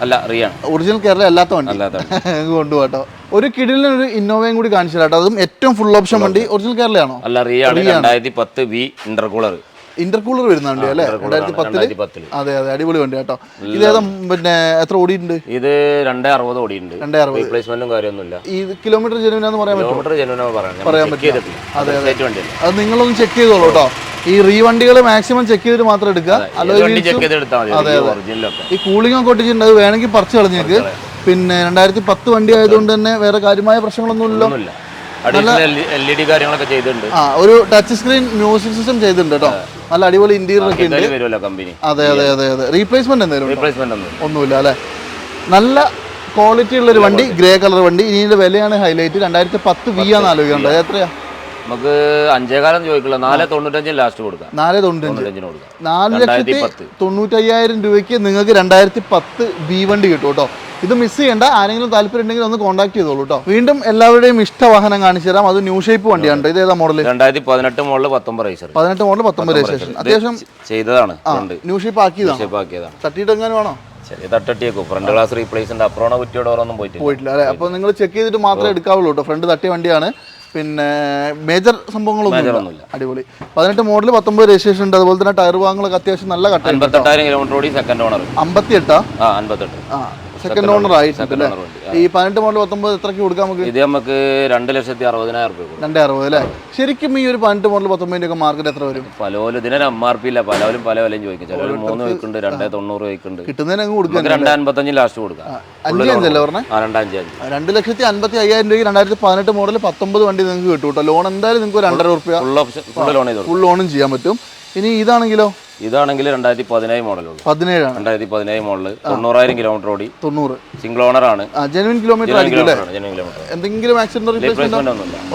അല്ല റീ ഒറിജിനൽ കേരള അല്ലാത്ത വണ്ടി. കൊണ്ടുപോട്ടോ ഒരു കിടിലിന് ഒരു ഇന്നോവയും കൂടി കാണിച്ചില്ല കേട്ടോ. അതും ഏറ്റവും ഫുൾ ഓപ്ഷൻ വണ്ടി ഒറിജിനൽ കേരളയാണോ? അല്ല റിയ ആണ്. രണ്ടായിരത്തി പത്ത് വി ഇന്റർകൂളർ ഇന്റർകൂളർ വരുന്ന വണ്ടി അല്ലേ? രണ്ടായിരത്തി പത്തിൽ അതെ അതെ അടിപൊളി വണ്ടി കേട്ടോ. ഇത് ഏതാ പിന്നെ എത്ര ഓടിയിട്ടുണ്ട്? ഇത് രണ്ടേ അറുപത് ഓടിയിട്ടുണ്ട്. രണ്ടേ അറുപത്. റീപ്ലേസ്മെന്റും കാര്യമൊന്നുമില്ല. ഈ കിലോമീറ്റർ ജനുവിനാന്ന് പറയാൻ പറ്റും കിലോമീറ്റർ പറയാൻ പറ്റില്ല. അതെ അതെ. അത് നിങ്ങളൊന്ന് ചെക്ക് ചെയ്തോളൂ കേട്ടോ. ഈ റീ വണ്ടികൾ മാക്സിമം ചെക്ക് ചെയ്തിട്ട് മാത്രം എടുക്കുക. അതെ ഒറിജിനലൊക്കെ ഈ കൂളിംഗ് ഒക്കെ ഒട്ടിച്ചിട്ടുണ്ട്. അത് വേണമെങ്കിൽ പറിച്ചു കളഞ്ഞേക്ക്. പിന്നെ രണ്ടായിരത്തി പത്ത് വണ്ടി ആയതുകൊണ്ട് തന്നെ വേറെ കാര്യമായ പ്രശ്നങ്ങളൊന്നുമില്ലല്ലോ എൽ ഇ ഡി കാര്യങ്ങളൊക്കെ ചെയ്തിട്ടുണ്ട്. ആ ഒരു ടച്ച് സ്ക്രീൻ മ്യൂസിക് സിസ്റ്റം ചെയ്തിട്ടുണ്ട് കേട്ടോ. നല്ല അടിപൊളി ഇന്റീരിയർ ഒക്കെ ഉണ്ട്. കമ്പനി അതെ അതെ അതെ അതെ. റീപ്ലേസ്മെന്റ് എന്തെങ്കിലും റീപ്ലേസ്മെന്റ് ഒന്നും ഒന്നുമില്ല അല്ലേ? നല്ല ക്വാളിറ്റി ഉള്ള ഒരു വണ്ടി ഗ്രേ കളർ വണ്ടി. ഇനി വിലയാണ് ഹൈലൈറ്റ് രണ്ടായിരത്തി പത്ത് വി ആണ്. ആലോചിക്കേണ്ടത് എത്രയാ? നമുക്ക് അഞ്ചേകാലം ചോദിക്കില്ല നാല് തൊണ്ണൂറ്റഞ്ചിന് ലാസ്റ്റ് കൊടുക്കാം. നാല് തൊണ്ണൂറ്റഞ്ച്. തൊണ്ണൂറ്റഞ്ചിന് കൊടുക്കാം. നാല് ലക്ഷത്തി പത്ത്. തൊണ്ണൂറ്റയ്യായിരം രൂപയ്ക്ക് നിങ്ങൾക്ക് രണ്ടായിരത്തി പത്ത് ബി വണ്ടി കിട്ടും കേട്ടോ. ഇത് മിസ് ചെയ്യേണ്ട. ആരെങ്കിലും താല്പര്യം ഉണ്ടെങ്കിൽ ഒന്ന് കോൺടാക്ട് ചെയ്തോളൂ കേട്ടോ. വീണ്ടും എല്ലാവരുടെയും ഇഷ്ട വാഹനം കാണിച്ചു തരാം. അത് ന്യൂ ഷേപ്പ് വണ്ടിയാണ് ഇത് ഏതാ മോഡൽ രണ്ടായിരത്തി പതിനെട്ട് മോഡൽ പത്തൊമ്പത് റൈസർ പതിനെട്ട് മോഡൽ പത്തൊമ്പത് രജിസ്ട്രേഷൻ അത്യാവശ്യം ചെയ്തതാണ്. ന്യൂ ഷേപ്പ് ആക്കിയതാണ്. തട്ടിയിട്ട് എങ്ങനെ വേണോ? ചെറിയ തട്ടട്ടിയേക്കും. ഫ്രണ്ട് ഗ്ലാസ് റീപ്ലേസ് ഉണ്ട്. അപ്പുറം കുറ്റിയോ ഒന്നും പോയിട്ടില്ല. പോയിട്ടില്ല അല്ലേ? അപ്പോൾ നിങ്ങൾ ചെക്ക് ചെയ്തിട്ട് മാത്രമേ എടുക്കാവുള്ളൂ കേട്ടോ. ഫ്രണ്ട് തട്ടിയ വണ്ടിയാണ്. പിന്നെ മേജർ സംഭവങ്ങളൊന്നും അടിപൊളി. പതിനെട്ട് മോഡൽ പത്തൊമ്പത് രജിസ്ട്രേഷൻ ഉണ്ട്. അതുപോലെ തന്നെ ടയർ വാങ്ങുകളൊക്കെ അത്യാവശ്യം നല്ല കട്ട. കിലോമീറ്റർ ഓടി സെക്കൻഡ് ഓണർ അമ്പത്തി എട്ടാ അമ്പത്തെട്ട് ആ. സെക്കൻഡ് ഓണർ ആയിട്ടുണ്ട് ഈ പതിനെട്ട് മോഡൽ പത്തൊമ്പത് എത്രക്ക് കൊടുക്കാം നമുക്ക്? ഇത് നമുക്ക് രണ്ട് ലക്ഷത്തി അറുപതിനായിരം രൂപ കൊടുക്കും. രണ്ടേ അറുപത് അല്ലേ? ശരിക്കും ഈ ഒരു പതിനെട്ട് മോഡൽ പത്തൊമ്പതിന്റെ ഒക്കെ മാർക്കറ്റ് എത്ര വരും? പലോലും ഇതിനൊരു എം ആർ പി ഇല്ല പലവരും പല വിലയും ചോദിക്കും. ചിലർ മൂന്ന് വയ്ക്കുന്നുണ്ട് രണ്ടേ തൊണ്ണൂറ് വയ്ക്കുന്നുണ്ട് കിട്ടുന്നതിന് അങ്ങ് കൊടുക്കും രണ്ടേ അൻപത്തഞ്ച് ലാസ്റ്റ് കൊടുക്കാം. അഞ്ച് അഞ്ചല്ലേ പറഞ്ഞേ? രണ്ടഞ്ച് അഞ്ച്. രണ്ട് ലക്ഷത്തി അൻപത്തി അയ്യായിരം രൂപയ്ക്ക് രണ്ടായിരത്തി പതിനെട്ട് മോഡൽ പത്തൊമ്പത് വണ്ടി നിങ്ങൾക്ക് കിട്ടും കേട്ടോ. ലോൺ എന്തായാലും നിങ്ങൾക്ക് ഒരു രണ്ടര റുപ്യ full option full loan full ലോണും ചെയ്യാൻ പറ്റും ഇനി ഇതാണെങ്കിലോ? ഇതാണെങ്കിൽ രണ്ടായിരത്തി പതിനേഴ് മോഡലുള്ളൂ. പതിനേഴാണ്. രണ്ടായിരത്തി പതിനേഴ് മോഡൽ തൊണ്ണൂറായിരം കിലോമീറ്റർ ഓടി. തൊണ്ണൂറ്. സിംഗിൾ ഓണർ ആണ്. ജെനുവിൻ കിലോമീറ്റർ എന്തെങ്കിലും ആക്സിഡന്റ്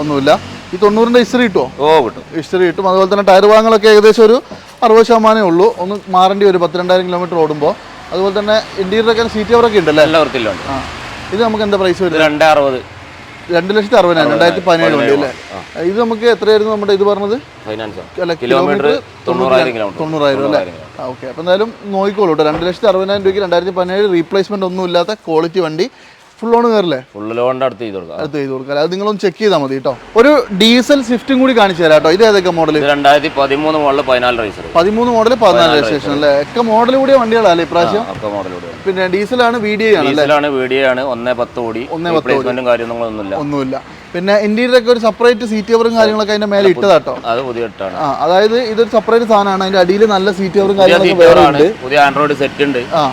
ഒന്നുമില്ല. ഈ തൊണ്ണൂറിന്റെ ഹിസ്റ്ററി കിട്ടുമോ ഓ കിട്ടും. ഹിസ്റ്ററി കിട്ടും. അതുപോലെ തന്നെ ടയർ ഭാഗങ്ങളൊക്കെ ഏകദേശം ഒരു അറുപത് ശതമാനമേ ഉള്ളൂ. ഒന്ന് മാറേണ്ടി വരും. പത്തിരണ്ടായിരം കിലോമീറ്റർ ഓടുമ്പോൾ അതുപോലെ തന്നെ ഇന്ത്യയിലൊക്കെ സീറ്റ് കവറൊക്കെ ഉണ്ടല്ലോ? എല്ലാ വൃത്തിയിലുണ്ട് ഇത് നമുക്ക് എന്താ പ്രൈസ് വരും രണ്ടേ അറുപത്. രണ്ട് ലക്ഷത്തി അറുപതിനായിരം. രണ്ടായിരത്തി പതിനേഴ് വണ്ടി അല്ലേ? ഇത് നമുക്ക് എത്രയായിരുന്നു നമ്മുടെ ഇത് പറഞ്ഞത്? അല്ല കിലോമീറ്റർ തൊണ്ണൂറായിരം അല്ലേ? ഓക്കെ. അപ്പോൾ എന്തായാലും നോക്കിക്കോളൂ കേട്ടോ. രണ്ട് ലക്ഷത്തി അറുപതിനായിരം രൂപയ്ക്ക് രണ്ടായിരത്തി പതിനേഴ് റീപ്ലേസ്മെന്റ് ഒന്നും ഇല്ലാത്ത ക്വാളിറ്റി വണ്ടി. ഫുൾ ലോൺ കയറില്ലേ ഫുൾ ലോണിന്റെ അടുത്ത് ചെയ്ത് കൊടുക്കാം. അടുത്ത് ചെയ്ത് കൊടുക്കാം. അത് നിങ്ങളൊന്ന് ചെക്ക് ചെയ്താൽ മതി കേട്ടോ ഒരു ഡീസൽ സ്വിഫ്റ്റും കൂടി കാണിച്ചു തരാം കേട്ടോ ഇത് ഏതൊക്കെ മോഡൽ രണ്ടായിരത്തി പതിമൂന്ന് മോഡൽ പതിനാല് റൈസർ പതിമൂന്ന് മോഡൽ പതിനാല് രജിസ്ട്രേഷൻ അല്ലേ? ഒക്കെ മോഡൽ കൂടിയ വണ്ടികളല്ലേ ഇപ്രാവശ്യം ഒക്കെ മോഡലോട് പിന്നെ ഡീസലാണ് വി ഡി ആണ് ഡീസലാണ് വീഡിയോ ആണ് ഒന്നേ പത്ത് ഓടി. റീപ്ലേസ്മെന്റും കാര്യങ്ങളൊന്നുമില്ല ഒന്നുമില്ല. പിന്നെ ഇന്റീരിയർ ഒക്കെ ഒരു സെപ്പറേറ്റ് സീറ്റ് കവറും കാര്യങ്ങളൊക്കെ അതിന്റെ മേലെ ഇട്ടതാട്ടോ അത് പുതിയ ഇട്ടാണ്. ആ അതായത് ഇതൊരു സെപ്പറേറ്റ് സാധനമാണ്. അതിന്റെ അടിയിൽ നല്ല സീറ്റ് കവറും കാര്യങ്ങളൊക്കെ വേറെ ഉണ്ട്. പുതിയ ആൻഡ്രോയിഡ് സെറ്റ് ഉണ്ട്. ആ.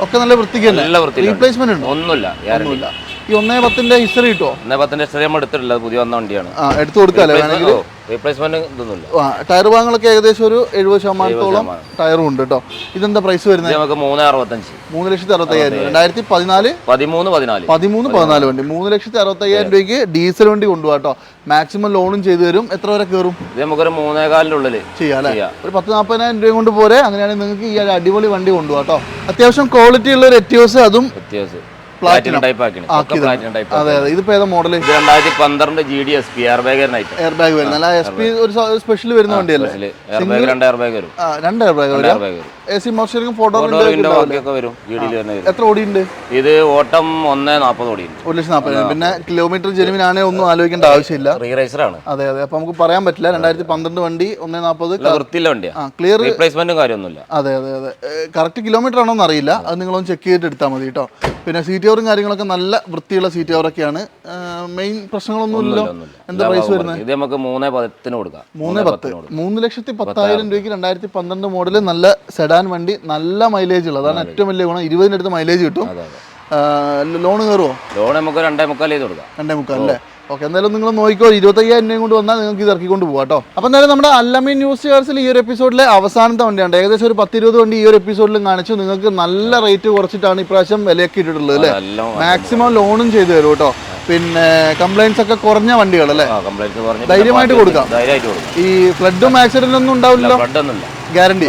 ഒക്കെ നല്ല വൃത്തിക്ക് തന്നെ. നല്ല വൃത്തി റീപ്ലേസ്മെന്റ് ഉണ്ടോ. ഒന്നുമില്ല. ഒന്നുമില്ല. ഈ ഒന്നേ പത്തിന്റെ ഹിസ്റ്ററി കിട്ടുമോ ഒന്നേ പത്തിന്റെ ഹിസ്റ്ററി നമ്മൾ എടുത്തിട്ടില്ല അത് പുതിയ വന്ന വണ്ടിയാണ്. ആ എടുത്തു കൊടുക്കാല്ലേ വേണമെങ്കിൽ റീപ്ലേസ്മെന്റ് ഇതൊന്നുമില്ല. ടയർ ഭാഗങ്ങളൊക്കെ ഏകദേശം ഒരു എഴുപത് ശതമാനത്തോളം ടയറും ഉണ്ട് കേട്ടോ. ഇതെന്താ പ്രൈസ് വരുന്നത്? നമുക്ക് മൂന്ന് അറുപത്തഞ്ച്. മൂന്ന് ലക്ഷത്തി അറുപത്തയ്യായിരം രണ്ടായിരത്തി പതിനാല്? പതിമൂന്ന് പതിനാല്. പതിമൂന്ന് പതിനാല് വണ്ടി. മൂന്ന് ലക്ഷത്തി അറുപത്തയ്യായിരം രൂപയ്ക്ക് ഡീസൽ വണ്ടി കൊണ്ടുപോകാം കേട്ടോ. മാക്സിമം ലോണും ചെയ്തു തരും. എത്ര വരെ കയറും? ഇത് നമുക്കൊരു മൂന്നേകാലിന്റെ ഉള്ളിൽ ചെയ്യാം അല്ലേ? ഒരു പത്ത് നാൽപ്പതിനായിരം രൂപ കൊണ്ട് പോരെ. അങ്ങനെയാണെങ്കിൽ നിങ്ങൾക്ക് ഈ അടിപൊളി വണ്ടി കൊണ്ടുപോകാം കേട്ടോ. അത്യാവശ്യം ക്വാളിറ്റി ഉള്ള ഒരു എറ്റിയോസ് അതും വ്യത്യാസം പ്ലാറ്റിനം ടൈപ്പ് പ്ലാറ്റിനം ടൈപ്പ് അതെ അതെ. ഇതിപ്പോ ഏതാ മോഡൽ ഇത് രണ്ടായിരത്തി പന്ത്രണ്ട് G D S P air bag air bag വരുന്ന. അല്ല എസ് പി ഒരു സ്പെഷ്യൽ വരുന്ന വണ്ടിയല്ലേ? എയർ ബാഗ് രണ്ട് എയർ ബാഗ് വരും. രണ്ട് എയർ ബാഗ് വരും എ സി മോസ്റ്ററിംഗ് ഫോട്ടോ ബാക്കിയൊക്കെ വരും. എത്ര ഓടിയുണ്ട് ഇത് ഓട്ടം ഒന്നേ നാൽപ്പത് ഓടിയുണ്ട് ഒരു ലക്ഷം നാൽപ്പതിനായിരം പിന്നെ കിലോമീറ്റർ ജെനുവിൻ ആണെങ്കിൽ ഒന്നും ആലോചിക്കേണ്ട ആവശ്യമില്ല. റീറൈസറാണ് അതെ അതെ. അപ്പൊ നമുക്ക് പറയാൻ പറ്റില്ല. രണ്ടായിരത്തി പന്ത്രണ്ട് വണ്ടി ഒന്നേ നാൽപ്പത് വൃത്തിയുള്ള വണ്ടിയാ. ആ ക്ലിയർ റീപ്ലേസ്മെന്റും കാര്യമൊന്നുമില്ല. അതെ അതെ അതെ. കറക്റ്റ് കിലോമീറ്റർ ആണോ എന്ന് അറിയില്ല. അത് നിങ്ങളൊന്ന് ചെക്ക് ചെയ്തിട്ട് എടുത്താൽ മതി കേട്ടോ. പിന്നെ സീറ്റ് കവറും കാര്യങ്ങളൊക്കെ നല്ല വൃത്തിയുള്ള സീറ്റ് കവറൊക്കെയാണ് മെയിൻ പ്രശ്നങ്ങളൊന്നുമില്ലല്ലോ. എന്താ പ്രൈസ് വരുന്നത്? ഇത് നമുക്ക് മൂന്നേ പത്തിന് കൊടുക്കാം. മൂന്ന് പത്ത്. മൂന്ന് ലക്ഷത്തി പത്തായിരം. രൂപയ്ക്ക് രണ്ടായിരത്തി പന്ത്രണ്ട് മോഡൽ നല്ല സെഡാൻ വണ്ടി നല്ല മൈലേജ് ഉള്ളത് അതാണ് ഏറ്റവും വലിയ ഗുണം. ഇരുപതിന്റെ അടുത്ത് മൈലേജ് കിട്ടും. ലോൺ കയറുമോ ലോൺ നമുക്ക് രണ്ടേ മുക്കാൽ ചെയ്ത് കൊടുക്കാം. രണ്ടേ മുക്കാൽ അല്ലേ? ഓക്കെ എന്തായാലും നിങ്ങൾ നോക്കിക്കോ ഇരുപത്തയ്യായിരം രൂപയും കൊണ്ട് വന്നാൽ നിങ്ങൾക്ക് ഇത് ഇറക്കിക്കൊണ്ട് പോകാം കേട്ടോ. അപ്പോൾ എന്തായാലും നമ്മുടെ അല്ലമി ന്യൂസ് ചേർസിൽ ഈ ഒരു എപ്പിസോഡിലെ അവസാനത്തെ വണ്ടിയാണ് ഏകദേശം ഒരു പത്തിരുപത് വണ്ടി ഈ ഒരു എപ്പിസോഡിലും കാണിച്ചു. നിങ്ങൾക്ക് നല്ല റേറ്റ് കുറച്ചിട്ടാണ് ഇപ്രാവശ്യം വിലയൊക്കെ ഇട്ടിട്ടുള്ളത് അല്ലേ? മാക്സിമം ലോണും ചെയ്തു തരും കേട്ടോ. പിന്നെ കംപ്ലൈൻസ് ഒക്കെ കുറഞ്ഞ വണ്ടികൾ അല്ലേ? ധൈര്യമായിട്ട് കൊടുക്കാം. ഈ ഫ്ലഡും ആക്സിഡന്റ് ഒന്നും ഉണ്ടാവില്ല ഗ്യാരണ്ടി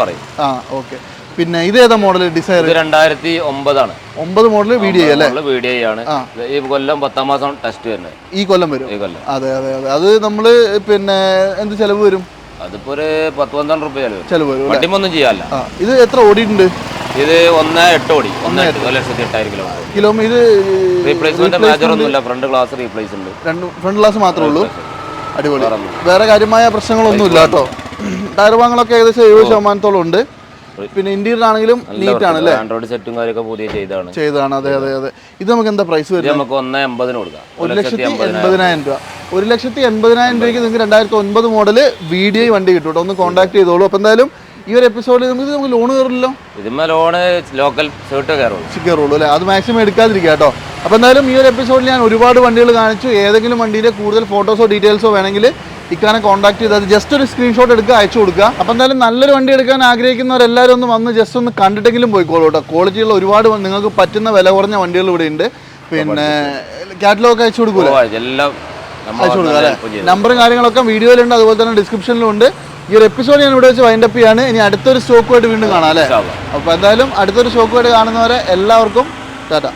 പറയും. ആ ഓക്കെ പിന്നെ ഇത് ഏതാ മോഡൽ ഡിസൈർ രണ്ടായിരത്തി ഒമ്പതാണ് ഒമ്പത് മോഡൽ വീഡിയോ അല്ലേ വീഡിയോ ആണ് ഈ കൊല്ലം പത്താം മാസം ടെസ്റ്റ് വരുന്നത്. ഈ കൊല്ലം വരും? ഈ കൊല്ലം. അതെ അതെ അതെ. അത് നമ്മൾ പിന്നെ എന്ത് ചെലവ് വരും? അതിപ്പോ ഒരു പത്ത് പന്ത്രണ്ട് റുപ്യ ചെലവ് വരും. അല്ലേ? വണ്ടിമൊന്നും ചെയ്യാല്ല ഇത് എത്ര ഓടിയിട്ടുണ്ട്? ഇത് ഒന്ന് എട്ട് ഓടി. ഒന്ന് ലക്ഷത്തി എട്ടായിരം കിലോമീറ്റർ ഇത് റീപ്ലേസ്മെന്റ് മേജർ ഒന്നുമില്ല ഫ്രണ്ട് ഗ്ലാസ് റീപ്ലേസ് ഉണ്ട്. രണ്ട് ഫ്രണ്ട് ഗ്ലാസ് മാത്രമേ ഉള്ളൂ? അടിപൊളി. വേറെ കാര്യമായ പ്രശ്നങ്ങളൊന്നും ഇല്ല കേട്ടോ ടയർ ഭാഗങ്ങളൊക്കെ ഏകദേശം എഴുപത് ശതമാനത്തോളം ഉണ്ട്. പിന്നെ ഇന്റീരിയർ ആണെങ്കിലും നീറ്റ് ആണ് അല്ലേ ആൻഡ്രോയിഡ് സെറ്റും കാര്യമൊക്കെ പുതിയ ചെയ്താണ് ചെയ്താണ് അതെ അതെ അതെ. ഇത് നമുക്ക് എന്താ പ്രൈസ് വരും നമുക്ക് ഒന്ന് എൺപതിന് കൊടുക്കാം. ഒരു ലക്ഷത്തി എൺപതിനായിരം രൂപ. ഒരു ലക്ഷത്തി എൺപതിനായിരം രൂപയ്ക്ക് നിങ്ങൾക്ക് രണ്ടായിരത്തി ഒൻപത് മോഡൽ വീഡിയോ വണ്ടി കിട്ടും കേട്ടോ. ഒന്ന് കോൺടാക്ട് ചെയ്തോളൂ. അപ്പോൾ എന്തായാലും ഈ ഒരു എപ്പിസോഡിൽ നമുക്ക് നമുക്ക് ലോൺ കയറില്ലല്ലോ? ഇതിന്മേ ലോണ് ലോക്കൽ സേർട്ട് കയറുള്ളൂ. കയറുള്ളൂ അല്ലേ? അത് മാക്സിമം എടുക്കാതിരിക്കുക കേട്ടോ. അപ്പോൾ എന്തായാലും ഈ ഒരു എപ്പിസോഡിൽ ഞാൻ ഒരുപാട് വണ്ടികൾ കാണിച്ചു. ഏതെങ്കിലും വണ്ടിയിലെ കൂടുതൽ ഫോട്ടോസോ ഡീറ്റെയിൽസോ വേണമെങ്കിൽ ഇക്കാനെ കോൺടാക്ട് ചെയ്താൽ ജസ്റ്റ് ഒരു സ്ക്രീൻഷോട്ട് എടുക്കുക അയച്ചു കൊടുക്കുക. അപ്പോൾ എന്തായാലും നല്ലൊരു വണ്ടി എടുക്കാൻ ആഗ്രഹിക്കുന്നവരെല്ലാവരും ഒന്ന് വന്ന് ജസ്റ്റ് ഒന്ന് കണ്ടിട്ടെങ്കിലും പോയിക്കോളൂ കേട്ടോ. ക്വാളിറ്റിയുള്ള ഒരുപാട് നിങ്ങൾക്ക് പറ്റുന്ന വില കുറഞ്ഞ വണ്ടികൾ ഇവിടെ ഉണ്ട്. പിന്നെ കാറ്റലോഗ് അയച്ചു കൊടുക്കൂലേ? അയച്ചു കൊടുക്കുക അല്ലേ. നമ്പറും കാര്യങ്ങളൊക്കെ വീഡിയോയിലുണ്ട് അതുപോലെ തന്നെ ഡിസ്ക്രിപ്ഷനിലും ഉണ്ട്. ഈ ഒരു എപ്പിസോഡ് ഞാൻ ഇവിടെ വെച്ച് വൈൻഡപ്പ് ചെയ്യാണ്. ഇനി അടുത്തൊരു സ്റ്റോക്കുമായിട്ട് വീണ്ടും കാണാം അല്ലേ? അപ്പോൾ എന്തായാലും അടുത്തൊരു സ്റ്റോക്കുമായിട്ട് കാണുന്നവരെ എല്ലാവർക്കും ടാറ്റ.